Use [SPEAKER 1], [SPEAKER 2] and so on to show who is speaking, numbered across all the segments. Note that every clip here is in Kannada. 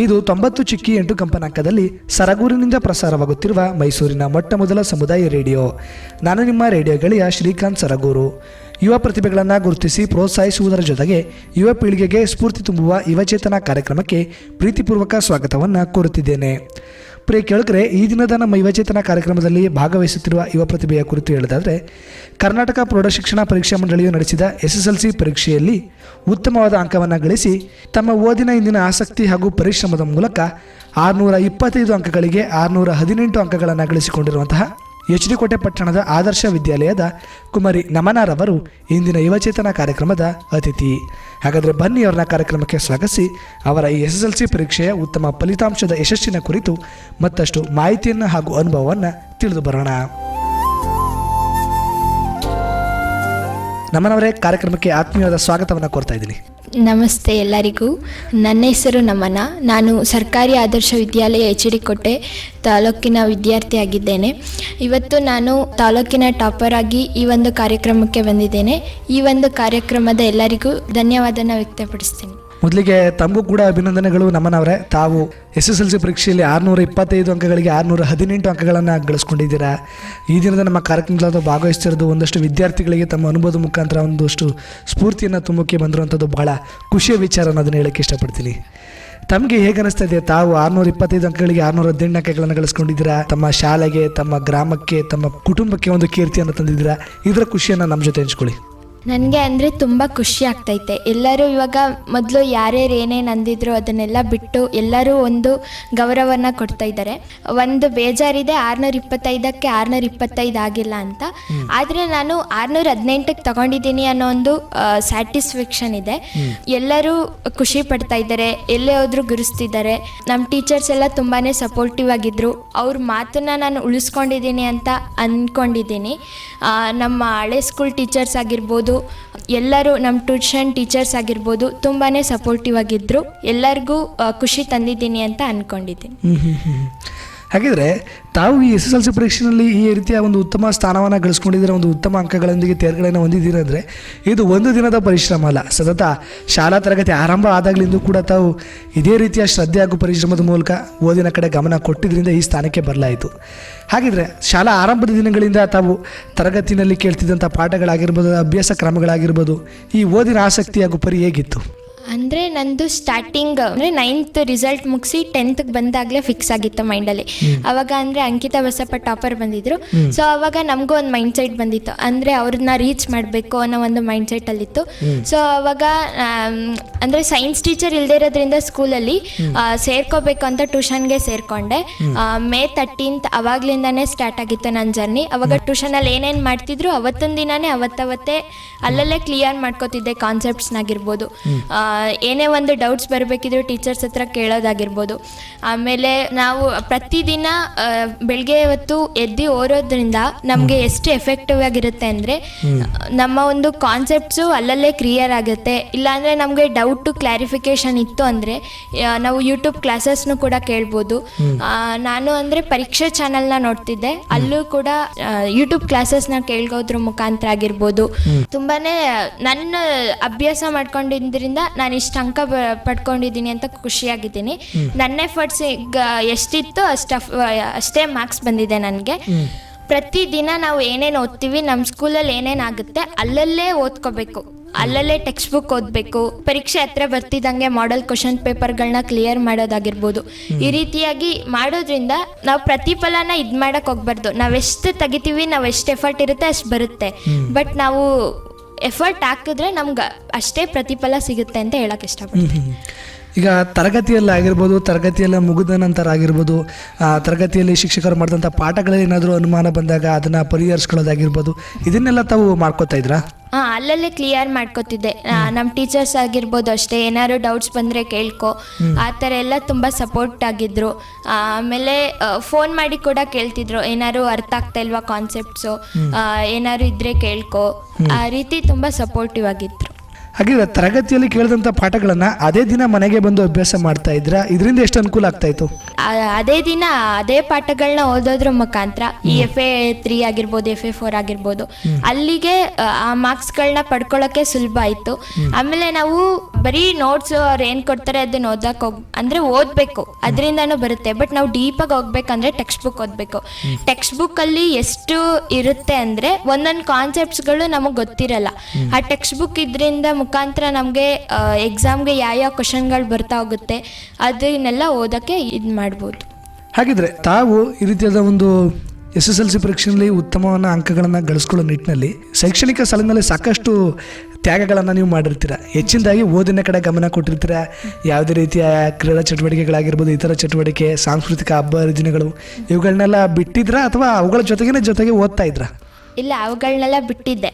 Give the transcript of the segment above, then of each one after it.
[SPEAKER 1] ಇದು ತೊಂಬತ್ತು ಚಿಕ್ಕಿ ಎಂಟು ಕಂಪನಾಂಕದಲ್ಲಿ ಸರಗೂರಿನಿಂದ ಪ್ರಸಾರವಾಗುತ್ತಿರುವ ಮೈಸೂರಿನ ಮೊಟ್ಟ ಮೊದಲ ಸಮುದಾಯ ರೇಡಿಯೋ. ನಾನು ನಿಮ್ಮ ರೇಡಿಯೋ ಗೆಳೆಯ ಶ್ರೀಕಾಂತ್ ಸರಗೂರು. ಯುವ ಪ್ರತಿಭೆಗಳನ್ನು ಗುರುತಿಸಿ ಪ್ರೋತ್ಸಾಹಿಸುವುದರ ಜೊತೆಗೆ ಯುವ ಪೀಳಿಗೆಗೆ ಸ್ಫೂರ್ತಿ ತುಂಬುವ ಯುವಚೇತನ ಕಾರ್ಯಕ್ರಮಕ್ಕೆ ಪ್ರೀತಿಪೂರ್ವಕ ಸ್ವಾಗತವನ್ನು ಕೋರುತ್ತಿದ್ದೇನೆ. ಪ್ರಿಯ ಕೇಳಿದ್ರೆ ಈ ದಿನದ ನಮ್ಮ ಯುವಚೇತನ ಕಾರ್ಯಕ್ರಮದಲ್ಲಿ ಭಾಗವಹಿಸುತ್ತಿರುವ ಯುವ ಪ್ರತಿಭೆಯ ಕುರಿತು ಹೇಳೋದಾದರೆ ಕರ್ನಾಟಕ ಪ್ರೌಢಶಿಕ್ಷಣ ಪರೀಕ್ಷಾ ಮಂಡಳಿಯು ನಡೆಸಿದ ಎಸ್ ಎಸ್ ಎಲ್ ಸಿ ಪರೀಕ್ಷೆಯಲ್ಲಿ ಉತ್ತಮವಾದ ಅಂಕವನ್ನು ಗಳಿಸಿ, ತಮ್ಮ ಓದಿನ ಇಂದಿನ ಆಸಕ್ತಿ ಹಾಗೂ ಪರಿಶ್ರಮದ ಮೂಲಕ ಆರುನೂರ ಇಪ್ಪತ್ತೈದು ಅಂಕಗಳಿಗೆ ಆರುನೂರ ಹದಿನೆಂಟು ಅಂಕಗಳನ್ನು ಗಳಿಸಿಕೊಂಡಿರುವಂತಹ ಎಚ್ ಡಿ ಕೋಟೆ ಪಟ್ಟಣದ ಆದರ್ಶ ವಿದ್ಯಾಲಯದ ಕುಮಾರಿ ನಮನಾರವರು ಇಂದಿನ ಯುವಚೇತನ ಕಾರ್ಯಕ್ರಮದ ಅತಿಥಿ. ಹಾಗಾದರೆ ಬನ್ನಿ ಅವರನ್ನ ಕಾರ್ಯಕ್ರಮಕ್ಕೆ ಸ್ವಾಗತಿಸಿ. ಅವರ ಈ ಎಸ್ ಎಸ್ ಎಲ್ ಸಿ ಪರೀಕ್ಷೆಯ ಉತ್ತಮ ಫಲಿತಾಂಶದ ಯಶಸ್ಸಿನ ಕುರಿತು ಮತ್ತಷ್ಟು ಮಾಹಿತಿಯನ್ನು ಹಾಗೂ ಅನುಭವವನ್ನು ತಿಳಿದು ಬರೋಣ. ನಮನವರೇ, ಕಾರ್ಯಕ್ರಮಕ್ಕೆ ಆತ್ಮೀಯವಾದ ಸ್ವಾಗತವನ್ನು ಕೋರ್ತಾ ಇದ್ದೀನಿ.
[SPEAKER 2] ನಮಸ್ತೆ ಎಲ್ಲರಿಗೂ. ನನ್ನ ಹೆಸರು ನಮನ. ನಾನು ಸರ್ಕಾರಿ ಆದರ್ಶ ವಿದ್ಯಾಲಯ ಎಚ್ ಡಿ ಕೋಟೆ ತಾಲೂಕಿನ ವಿದ್ಯಾರ್ಥಿಯಾಗಿದ್ದೇನೆ. ಇವತ್ತು ನಾನು ತಾಲೂಕಿನ ಟಾಪರ್ ಆಗಿ ಈ ಒಂದು ಕಾರ್ಯಕ್ರಮಕ್ಕೆ ಬಂದಿದ್ದೇನೆ. ಈ ಒಂದು ಕಾರ್ಯಕ್ರಮದ ಎಲ್ಲರಿಗೂ ಧನ್ಯವಾದನ ವ್ಯಕ್ತಪಡಿಸ್ತೀನಿ.
[SPEAKER 1] ಮೊದಲಿಗೆ ತಮಗೂ ಕೂಡ ಅಭಿನಂದನೆಗಳು ನಮ್ಮನವರೇ. ತಾವು ಎಸ್ ಎಸ್ ಎಲ್ ಸಿ ಪರೀಕ್ಷೆಯಲ್ಲಿ ಆರುನೂರ ಇಪ್ಪತ್ತೈದು ಅಂಕಗಳಿಗೆ ಆರುನೂರ ಹದಿನೆಂಟು ಅಂಕಗಳನ್ನು ಗಳಿಸ್ಕೊಂಡಿದ್ದೀರಾ. ಈ ದಿನದ ನಮ್ಮ ಕಾರ್ಯಕ್ರಮದಲ್ಲಿ ಭಾಗವಹಿಸ್ತಿರೋದು ಒಂದಷ್ಟು ವಿದ್ಯಾರ್ಥಿಗಳಿಗೆ ತಮ್ಮ ಅನುಭವದ ಮುಖಾಂತರ ಒಂದಷ್ಟು ಸ್ಫೂರ್ತಿಯನ್ನು ತುಂಬಕ್ಕೆ ಬಂದಿರುವಂಥದ್ದು ಬಹಳ ಖುಷಿಯ ವಿಚಾರ ಅನ್ನೋದನ್ನು ಹೇಳಕ್ಕೆ ಇಷ್ಟಪಡ್ತೀನಿ. ತಮಗೆ ಹೇಗೆ ಅನಿಸ್ತದೆ ತಾವು ಆರುನೂರ ಇಪ್ಪತ್ತೈದು ಅಂಕಗಳಿಗೆ ಆರುನೂರ ಹದಿನೆಂಟು ಅಂಕಗಳನ್ನು ಗಳಿಸ್ಕೊಂಡಿದ್ದೀರಾ? ತಮ್ಮ ಶಾಲೆಗೆ, ತಮ್ಮ ಗ್ರಾಮಕ್ಕೆ, ತಮ್ಮ ಕುಟುಂಬಕ್ಕೆ ಒಂದು ಕೀರ್ತಿಯನ್ನು ತಂದಿದ್ದೀರಾ? ಇದರ ಖುಷಿಯನ್ನು ನಮ್ಮ ಜೊತೆ ಹಂಚ್ಕೊಳ್ಳಿ.
[SPEAKER 2] ನನಗೆ ಅಂದರೆ ತುಂಬ ಖುಷಿ ಆಗ್ತೈತೆ. ಎಲ್ಲರೂ ಇವಾಗ ಮೊದಲು ಯಾರ್ಯಾರು ಏನೇನು ಅಂದಿದ್ರು ಅದನ್ನೆಲ್ಲ ಬಿಟ್ಟು ಎಲ್ಲರೂ ಒಂದು ಗೌರವವನ್ನು ಕೊಡ್ತಾ ಇದ್ದಾರೆ ಒಂದು ಬೇಜಾರಿದೆ ಆರುನೂರ ಇಪ್ಪತ್ತೈದಕ್ಕೆ ಆರುನೂರ ಇಪ್ಪತ್ತೈದು ಆಗಿಲ್ಲ ಅಂತ. ಆದರೆ ನಾನು ಆರುನೂರ ಹದಿನೆಂಟಕ್ಕೆ ತಗೊಂಡಿದ್ದೀನಿ ಅನ್ನೋ ಒಂದು ಸ್ಯಾಟಿಸ್ಫ್ಯಾಕ್ಷನ್ ಇದೆ. ಎಲ್ಲರೂ ಖುಷಿ ಪಡ್ತಾ ಇದ್ದಾರೆ ಎಲ್ಲೇ ಹೋದ್ರು ಗುರುಸ್ತಿದ್ದಾರೆ ನಮ್ಮ ಟೀಚರ್ಸ್ ಎಲ್ಲ ತುಂಬಾ ಸಪೋರ್ಟಿವ್ ಆಗಿದ್ರು. ಅವ್ರ ಮಾತನ್ನ ನಾನು ಉಳಿಸ್ಕೊಂಡಿದ್ದೀನಿ ಅಂತ ಅಂದ್ಕೊಂಡಿದ್ದೀನಿ ನಮ್ಮ ಹಳೆ ಸ್ಕೂಲ್ ಟೀಚರ್ಸ್ ಆಗಿರ್ಬೋದು ಎಲ್ಲರೂ ನಮ್ಮ ಟ್ಯೂಷನ್ ಟೀಚರ್ಸ್ ಆಗಿರ್ಬೋದು ತುಂಬಾ ಸಪೋರ್ಟಿವ್ ಆಗಿದ್ದರು ಎಲ್ಲರಿಗೂ ಖುಷಿ ತಂದಿದ್ದೀನಿ ಅಂತ ಅಂದ್ಕೊಂಡಿದ್ದೀನಿ.
[SPEAKER 1] ಹಾಗಿದ್ರೆ ತಾವು ಈ ಎಸ್ ಎಸ್ ಎಲ್ ಸಿ ಪರೀಕ್ಷೆಯಲ್ಲಿ ಈ ರೀತಿಯ ಒಂದು ಉತ್ತಮ ಸ್ಥಾನವನ್ನು ಗಳಿಸ್ಕೊಂಡಿದ್ದೀರ, ಒಂದು ಉತ್ತಮ ಅಂಕಗಳೊಂದಿಗೆ ತೇರ್ಗಳನ್ನು ಹೊಂದಿದ್ದೀರ ಅಂದರೆ ಇದು ಒಂದು ದಿನದ ಪರಿಶ್ರಮ ಅಲ್ಲ. ಸತತ ಶಾಲಾ ತರಗತಿ ಆರಂಭ ಆದಾಗಲಿಂದ ಕೂಡ ತಾವು ಇದೇ ರೀತಿಯ ಶ್ರದ್ಧೆ ಹಾಗೂ ಪರಿಶ್ರಮದ ಮೂಲಕ ಓದಿನ ಕಡೆ ಗಮನ ಕೊಟ್ಟಿದ್ದರಿಂದ ಈ ಸ್ಥಾನಕ್ಕೆ ಬರಲಾಯಿತು. ಹಾಗಿದ್ರೆ ಶಾಲಾ ಆರಂಭದ ದಿನಗಳಿಂದ ತಾವು ತರಗತಿನಲ್ಲಿ ಕೇಳ್ತಿದ್ದಂಥ ಪಾಠಗಳಾಗಿರ್ಬೋದು, ಅಭ್ಯಾಸ ಕ್ರಮಗಳಾಗಿರ್ಬೋದು, ಈ ಓದಿನ ಆಸಕ್ತಿ ಹಾಗೂ ಪರಿ ಹೇಗಿತ್ತು?
[SPEAKER 2] ಅಂದರೆ ನಂದು ಸ್ಟಾರ್ಟಿಂಗ್ ಅಂದರೆ ನೈನ್ತ್ ರಿಸಲ್ಟ್ ಮುಗಿಸಿ ಟೆಂತ್ಗೆ ಬಂದಾಗಲೇ ಫಿಕ್ಸ್ ಆಗಿತ್ತು ಮೈಂಡಲ್ಲಿ ಅವಾಗ ಅಂದರೆ ಅಂಕಿತಾ ಬಸಪ್ಪ ಟಾಪರ್ ಬಂದಿದ್ರು. ಸೊ ಅವಾಗ ನಮಗೂ ಒಂದು ಮೈಂಡ್ ಸೆಟ್ ಬಂದಿತ್ತು. ಅಂದರೆ ಅವ್ರನ್ನ ರೀಚ್ ಮಾಡಬೇಕು ಅನ್ನೋ ಒಂದು ಮೈಂಡ್ ಸೆಟ್ಟಲ್ಲಿತ್ತು ಸೊ ಅವಾಗ ಅಂದರೆ ಸೈನ್ಸ್ ಟೀಚರ್ ಇಲ್ಲದೆ ಇರೋದ್ರಿಂದ ಸ್ಕೂಲಲ್ಲಿ ಸೇರ್ಕೋಬೇಕು ಅಂತ ಟ್ಯೂಷನ್ಗೆ ಸೇರಿಕೊಂಡೆ. ಮೇ ತರ್ಟೀನ್ತ್ ಅವಾಗ್ಲಿಂದಾನೇ ಸ್ಟಾರ್ಟ್ ಆಗಿತ್ತು ನನ್ನ ಜರ್ನಿ ಅವಾಗ ಟ್ಯೂಷನಲ್ಲಿ ಏನೇನು ಮಾಡ್ತಿದ್ರು ಅವತ್ತೊಂದು ದಿನನೇ ಅವತ್ತವತ್ತೇ ಅಲ್ಲಲ್ಲೇ ಕ್ಲಿಯರ್ ಮಾಡ್ಕೋತಿದ್ದೆ ಕಾನ್ಸೆಪ್ಟ್ಸ್ನಾಗಿರ್ಬೋದು ಏನೇ ಒಂದು ಡೌಟ್ಸ್ ಬರಬೇಕಿದ್ರು ಟೀಚರ್ಸ್ ಹತ್ರ ಕೇಳೋದಾಗಿರ್ಬೋದು. ಆಮೇಲೆ ನಾವು ಪ್ರತಿದಿನ ಬೆಳಗ್ಗೆ ಹೊತ್ತು ಎದ್ದು ಓರೋದ್ರಿಂದ ನಮಗೆ ಎಷ್ಟು ಎಫೆಕ್ಟಿವ್ ಆಗಿರುತ್ತೆ ಅಂದರೆ ನಮ್ಮ ಒಂದು ಕಾನ್ಸೆಪ್ಟ್ಸು ಅಲ್ಲಲ್ಲೇ ಕ್ಲಿಯರ್ ಆಗುತ್ತೆ. ಇಲ್ಲಾಂದರೆ ನಮಗೆ ಡೌಟು ಕ್ಲಾರಿಫಿಕೇಷನ್ ಇತ್ತು ಅಂದರೆ ನಾವು ಯೂಟ್ಯೂಬ್ ಕ್ಲಾಸಸ್ನು ಕೂಡ ಕೇಳ್ಬೋದು. ನಾನು ಅಂದರೆ ಪರೀಕ್ಷೆ ಚಾನಲ್ನ ನೋಡ್ತಿದ್ದೆ. ಅಲ್ಲೂ ಕೂಡ ಯೂಟ್ಯೂಬ್ ಕ್ಲಾಸಸ್ನ ಕೇಳ್ಗೋದ್ರ ಮುಖಾಂತರ ಆಗಿರ್ಬೋದು. ತುಂಬಾ ನನ್ನ ಅಭ್ಯಾಸ ಮಾಡ್ಕೊಂಡಿದ್ದರಿಂದ ನಾನು ಇಷ್ಟು ಅಂಕ ಪಡ್ಕೊಂಡಿದ್ದೀನಿ ಅಂತ ಖುಷಿಯಾಗಿದ್ದೀನಿ. ನನ್ನ ಎಫರ್ಟ್ಸ್ ಈಗ ಎಷ್ಟಿತ್ತು ಅಷ್ಟು ಅಷ್ಟೇ ಮಾರ್ಕ್ಸ್ ಬಂದಿದೆ ನನಗೆ. ಪ್ರತಿದಿನ ನಾವು ಏನೇನು ಓದ್ತೀವಿ ನಮ್ಮ ಸ್ಕೂಲಲ್ಲಿ ಏನೇನು ಆಗುತ್ತೆ ಅಲ್ಲಲ್ಲೇ ಓದ್ಕೋಬೇಕು. ಅಲ್ಲಲ್ಲೇ ಟೆಕ್ಸ್ಟ್ ಬುಕ್ ಓದಬೇಕು. ಪರೀಕ್ಷೆ ಹತ್ರ ಬರ್ತಿದ್ದಂಗೆ ಮಾಡೆಲ್ ಕ್ವಶನ್ ಪೇಪರ್ಗಳನ್ನ ಕ್ಲಿಯರ್ ಮಾಡೋದಾಗಿರ್ಬೋದು. ಈ ರೀತಿಯಾಗಿ ಮಾಡೋದ್ರಿಂದ ನಾವು ಪ್ರತಿಫಲನ ಇದು ಮಾಡೋಕ್ಕೆ ಹೋಗ್ಬಾರ್ದು. ನಾವೆಷ್ಟು ತೆಗಿತೀವಿ ನಾವು ಎಷ್ಟು ಎಫರ್ಟ್ ಇರುತ್ತೆ ಅಷ್ಟು ಬರುತ್ತೆ. ಬಟ್ ನಾವು ಎಫರ್ಟ್ ಹಾಕಿದ್ರೆ ನಮ್ಗೆ ಅಷ್ಟೇ ಪ್ರತಿಫಲ ಸಿಗುತ್ತೆ ಅಂತ ಹೇಳಕ್ ಇಷ್ಟಪಡ್ತೀನಿ.
[SPEAKER 1] ಈಗ ತರಗತಿಯಲ್ಲಿ ಆಗಿರ್ಬೋದು, ತರಗತಿಯೆಲ್ಲ ಮುಗಿದ ನಂತರ ಆಗಿರ್ಬೋದು ತರಗತಿಯಲ್ಲಿ ಶಿಕ್ಷಕರು ಮಾಡಿದಂಥ ಪಾಠಗಳಲ್ಲಿ ಏನಾದರೂ ಅನುಮಾನ ಬಂದಾಗ ಅದನ್ನು ಪರಿಹರಿಸ್ಕೊಳ್ಳೋದಾಗಿರ್ಬೋದು, ಇದನ್ನೆಲ್ಲ ತಾವು ಮಾಡ್ಕೋತಾ ಇದ್ರಾ
[SPEAKER 2] ಹಾಂ ಅಲ್ಲಲ್ಲೇ ಕ್ಲಿಯರ್ ಮಾಡ್ಕೋತಿದ್ದೆ. ನಮ್ಮ ಟೀಚರ್ಸ್ ಆಗಿರ್ಬೋದು ಅಷ್ಟೇ ಏನಾದ್ರು ಡೌಟ್ಸ್ ಬಂದರೆ ಕೇಳ್ಕೊ. ಆ ಥರ ಎಲ್ಲ ತುಂಬ ಸಪೋರ್ಟ್ ಆಗಿದ್ರು. ಆಮೇಲೆ ಫೋನ್ ಮಾಡಿ ಕೂಡ ಕೇಳ್ತಿದ್ರು ಏನಾದ್ರು ಅರ್ಥ ಆಗ್ತಾ ಇಲ್ವಾ ಕಾನ್ಸೆಪ್ಟ್ಸು ಏನಾದ್ರು ಇದ್ರೆ ಕೇಳ್ಕೊ. ಆ ರೀತಿ ತುಂಬ ಸಪೋರ್ಟಿವ್ ಆಗಿದ್ರು.
[SPEAKER 1] ಹಾಗಿದ್ರೆ ತರಗತಿಯಲ್ಲಿ ಕೇಳಿದಂಥ ಪಾಠಗಳನ್ನು ಅದೇ ದಿನ ಮನೆಗೆ ಬಂದು ಅಭ್ಯಾಸ ಮಾಡ್ತಾ ಇದ್ರ ಇದರಿಂದ ಎಷ್ಟು ಅನುಕೂಲ ಆಗ್ತಾ ಇತ್ತು?
[SPEAKER 2] ಅದೇ ದಿನ ಅದೇ ಪಾಠಗಳನ್ನ ಓದೋದ್ರ ಮುಖಾಂತರ ಈ ಎಫ್ ಎ ತ್ರೀ ಆಗಿರ್ಬೋದು ಎಫ್ ಎ ಫೋರ್ ಆಗಿರ್ಬೋದು ಅಲ್ಲಿಗೆ ಆ, ಆ ಮಾರ್ಕ್ಸ್ಗಳನ್ನ ಪಡ್ಕೊಳ್ಳೋಕೆ ಸುಲಭ ಆಯಿತು. ಆಮೇಲೆ ನಾವು ಬರೀ ನೋಟ್ಸ್ ಅವ್ರು ಏನು ಕೊಡ್ತಾರೆ ಅದನ್ನ ಓದಕ್ಕೆ ಹೋಗ್ ಅಂದರೆ ಓದಬೇಕು ಅದರಿಂದನೂ ಬರುತ್ತೆ ಬಟ್ ನಾವು ಡೀಪಾಗಿ ಹೋಗ್ಬೇಕಂದ್ರೆ ಟೆಕ್ಸ್ಟ್ ಬುಕ್ ಓದಬೇಕು ಟೆಕ್ಸ್ಟ್ ಬುಕ್ಕಲ್ಲಿ ಎಷ್ಟು ಇರುತ್ತೆ ಅಂದರೆ ಒಂದೊಂದು ಕಾನ್ಸೆಪ್ಟ್ಸ್ಗಳು ನಮಗೆ ಗೊತ್ತಿರಲ್ಲ. ಆ ಟೆಕ್ಸ್ಟ್ ಬುಕ್ ಇದರಿಂದ ಮುಖಾಂತರ ನಮಗೆ ಎಕ್ಸಾಮ್ಗೆ ಯಾವ ಯಾವ ಕ್ವಶನ್ಗಳು ಬರ್ತಾ ಹೋಗುತ್ತೆ, ಅದನ್ನೆಲ್ಲ ಓದೋಕ್ಕೆ ಇದು ಮಾಡ್ಬೋದು.
[SPEAKER 1] ಹಾಗಿದ್ರೆ ತಾವು ಈ ರೀತಿಯಾದ ಒಂದು ಎಸ್ ಎಸ್ ಎಲ್ ಸಿ ಪರೀಕ್ಷೆಯಲ್ಲಿ ಉತ್ತಮವಾದ ಅಂಕಗಳನ್ನು ಗಳಿಸ್ಕೊಳ್ಳೋ ನಿಟ್ಟಿನಲ್ಲಿ ಶೈಕ್ಷಣಿಕ ಸಾಲಿನಲ್ಲಿ ಸಾಕಷ್ಟು ತ್ಯಾಗಗಳನ್ನು ನೀವು ಮಾಡಿರ್ತೀರ. ಹೆಚ್ಚಿನದಾಗಿ ಓದಿನ ಕಡೆ ಗಮನ ಕೊಟ್ಟಿರ್ತೀರ. ಯಾವುದೇ ರೀತಿಯ ಕ್ರೀಡಾ ಚಟುವಟಿಕೆಗಳಾಗಿರ್ಬೋದು, ಇತರ ಚಟುವಟಿಕೆ, ಸಾಂಸ್ಕೃತಿಕ ಹಬ್ಬ, ಹರಿದಿನಗಳು, ಇವುಗಳನ್ನೆಲ್ಲ ಬಿಟ್ಟಿದ್ರ ಅಥವಾ ಅವುಗಳ ಜೊತೆಗೇನೆ ಜೊತೆಗೆ ಓದ್ತಾ ಇದ್ರ?
[SPEAKER 2] ಇಲ್ಲ ಅವುಗಳನ್ನೆಲ್ಲ ಬಿಟ್ಟಿದ್ದೆ.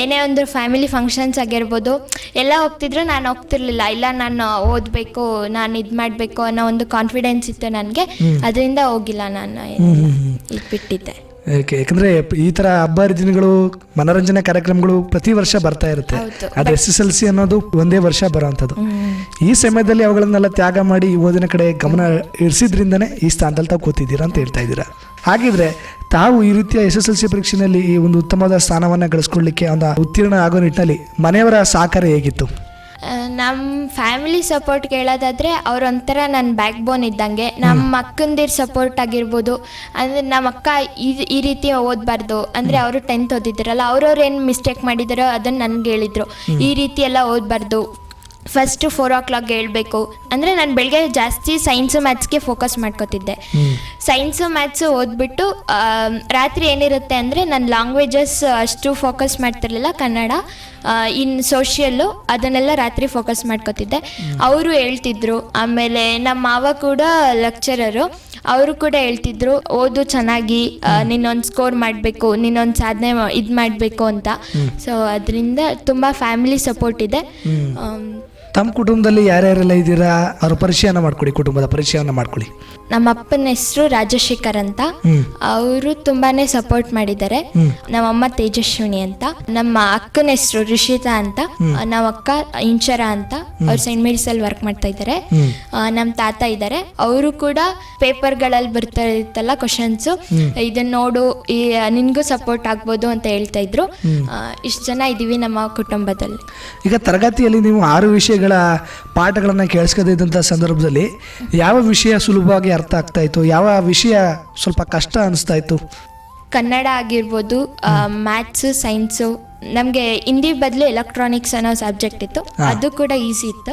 [SPEAKER 2] ಏನೇ ಒಂದು ಫ್ಯಾಮಿಲಿ ಫಂಕ್ಷನ್ಸ್ ಆಗಿರ್ಬೋದು ಎಲ್ಲ ಹೋಗ್ತಿದ್ರು ನಾನು ಹೋಗ್ತಿರ್ಲಿಲ್ಲ. ಇಲ್ಲ ನಾನು ಓದಬೇಕು ನಾನು ಇದು ಮಾಡಬೇಕು ಅನ್ನೋ ಒಂದು ಕಾನ್ಫಿಡೆನ್ಸ್ ಇತ್ತು ನನಗೆ. ಅದರಿಂದ ಹೋಗಿಲ್ಲ ನಾನು. ಇದು ಬಿಟ್ಟಿದ್ದೆ.
[SPEAKER 1] ಯಾಕೆ ಯಾಕಂದ್ರೆ ಈ ತರ ಹಬ್ಬ ಹರಿದಿನಗಳು ಮನೋರಂಜನಾ ಕಾರ್ಯಕ್ರಮಗಳು ಪ್ರತಿ ವರ್ಷ ಬರ್ತಾ ಇರುತ್ತೆ. ಅದು ಎಸ್ ಎಸ್ ಎಲ್ ಸಿ ಅನ್ನೋದು ಒಂದೇ ವರ್ಷ ಬರೋವಂಥದ್ದು ಈ ಸಮಯದಲ್ಲಿ ಅವುಗಳನ್ನೆಲ್ಲ ತ್ಯಾಗ ಮಾಡಿ ಓದಿನ ಕಡೆ ಗಮನ ಇರಿಸಿದ್ರಿಂದನೇ ಈ ಸ್ಥಾನದಲ್ಲಿ ತಾವು ಕೂತಿದ್ದೀರಾ ಅಂತ ಹೇಳ್ತಾ ಇದ್ದೀರಾ. ಹಾಗಿದ್ರೆ ತಾವು ಈ ರೀತಿಯ ಎಸ್ ಎಸ್ ಎಲ್ ಸಿ ಪರೀಕ್ಷೆಯಲ್ಲಿ ಈ ಒಂದು ಉತ್ತಮವಾದ ಸ್ಥಾನವನ್ನು ಗಳಿಸ್ಕೊಳ್ಳಿಕ್ಕೆ ಒಂದು ಉತ್ತೀರ್ಣ ಆಗೋ ನಿಟ್ಟಿನಲ್ಲಿ ಮನೆಯವರ ಸಹಕಾರ ಹೇಗಿತ್ತು?
[SPEAKER 2] ನಮ್ಮ ಫ್ಯಾಮಿಲಿ ಸಪೋರ್ಟ್ ಕೇಳೋದಾದರೆ ಅವರೊಂಥರ ನನ್ನ ಬ್ಯಾಕ್ ಬೋನ್ ಇದ್ದಂಗೆ. ನಮ್ಮ ಅಕ್ಕಂದಿರ ಸಪೋರ್ಟ್ ಆಗಿರ್ಬೋದು. ಅಂದರೆ ನಮ್ಮ ಅಕ್ಕ ಈ ಈ ರೀತಿ ಓದಬಾರ್ದು. ಅಂದರೆ ಅವರು ಟೆಂತ್ ಓದಿದ್ರಲ್ಲ ಅವ್ರವ್ರು ಏನು ಮಿಸ್ಟೇಕ್ ಮಾಡಿದಾರೋ ಅದನ್ನು ನನಗೆ ಹೇಳಿದರು. ಈ ರೀತಿ ಎಲ್ಲ ಓದಬಾರ್ದು. ಫಸ್ಟು ಫೋರ್ ಓ ಕ್ಲಾಕ್ ಹೇಳ್ಬೇಕು. ಅಂದರೆ ನಾನು ಬೆಳಗ್ಗೆ ಜಾಸ್ತಿ ಸೈನ್ಸು ಮ್ಯಾಥ್ಸ್ಗೆ ಫೋಕಸ್ ಮಾಡ್ಕೋತಿದ್ದೆ. ಸೈನ್ಸು ಮ್ಯಾಥ್ಸು ಓದ್ಬಿಟ್ಟು ರಾತ್ರಿ ಏನಿರುತ್ತೆ ಅಂದರೆ ನಾನು ಲ್ಯಾಂಗ್ವೇಜಸ್ ಅಷ್ಟು ಫೋಕಸ್ ಮಾಡ್ತಿರ್ಲಿಲ್ಲ. ಕನ್ನಡ ಇನ್ ಸೋಷಿಯಲ್ಲು ಅದನ್ನೆಲ್ಲ ರಾತ್ರಿ ಫೋಕಸ್ ಮಾಡ್ಕೋತಿದ್ದೆ. ಅವರು ಹೇಳ್ತಿದ್ರು. ಆಮೇಲೆ ನಮ್ಮ ಮಾವ ಕೂಡ ಲೆಕ್ಚರರು ಅವರು ಕೂಡ ಹೇಳ್ತಿದ್ರು ಓದು ಚೆನ್ನಾಗಿ ನಿನ್ನೊಂದು ಸ್ಕೋರ್ ಮಾಡಬೇಕು ನಿನ್ನೊಂದು ಸಾಧನೆ ಇದು ಮಾಡಬೇಕು ಅಂತ. ಸೊ ಅದರಿಂದ ತುಂಬ ಫ್ಯಾಮಿಲಿ ಸಪೋರ್ಟ್ ಇದೆ.
[SPEAKER 1] ತಮ್ಮ ಕುಟುಂಬದಲ್ಲಿ ಯಾರ್ಯಾರೆಲ್ಲ ಇದ್ದೀರಾ ಅವ್ರ ಪರಿಚಯನ ಮಾಡ್ಕೊಳ್ಳಿ ಕುಟುಂಬದ ಪರಿಚಯವನ್ನು ಮಾಡ್ಕೊಳ್ಳಿ
[SPEAKER 2] ನಮ್ಮ ಅಪ್ಪನ ಹೆಸರು ರಾಜಶೇಖರ್ ಅಂತ. ಅವರು ತುಂಬಾನೇ ಸಪೋರ್ಟ್ ಮಾಡಿದ್ದಾರೆ. ನಮ್ಮಮ್ಮ ತೇಜಸ್ವಿನಿ ಅಂತ. ನಮ್ಮ ಅಕ್ಕನ ಹೆಸರು ರಿಷಿತಾ ಅಂತ. ನಮ್ಮ ಅಕ್ಕ ಇಂಚರ ಅಂತ. ಅವ್ರು ಸೈಂಟ್ ಮೇರಿಸ್ ಅಲ್ಲಿ ವರ್ಕ್ ಮಾಡ್ತಾ ಇದ್ದಾರೆ. ನಮ್ಮ ತಾತ ಇದ್ದಾರೆ. ಅವರು ಕೂಡ ಪೇಪರ್ಗಳಲ್ಲಿ ಬರ್ತಾ ಇತ್ತಲ್ಲ ಕ್ವಶನ್ಸ್ ಇದನ್ನ ನೋಡು ನಿನ್ಗೂ ಸಪೋರ್ಟ್ ಆಗ್ಬೋದು ಅಂತ ಹೇಳ್ತಾ ಇದ್ರು. ಇಷ್ಟ ಜನ ಇದೀವಿ ನಮ್ಮ ಕುಟುಂಬದಲ್ಲಿ.
[SPEAKER 1] ಈಗ ತರಗತಿಯಲ್ಲಿ ನೀವು ಆರು ವಿಷಯಗಳ ಪಾಠಗಳನ್ನ ಕೇಳಿಸ್ಕೊಂಡಿದ್ದಂತ ಸಂದರ್ಭದಲ್ಲಿ ಯಾವ ವಿಷಯ ಸುಲಭವಾಗಿ ಅರ್ಥ ಆಗ್ತಾ ಇತ್ತು. ಯಾವ ವಿಷಯ ಸ್ವಲ್ಪ ಕಷ್ಟ ಅನಿಸ್ತಾ ಇತ್ತು?
[SPEAKER 2] ಕನ್ನಡ ಆಗಿರ್ಬೋದು ಮ್ಯಾಥ್ಸು ಸೈನ್ಸು ನಮಗೆ ಹಿಂದಿ ಬದಲು ಎಲೆಕ್ಟ್ರಾನಿಕ್ಸ್ ಅನ್ನೋ ಸಬ್ಜೆಕ್ಟ್ ಇತ್ತು. ಅದು ಕೂಡ ಈಸಿ ಇತ್ತು.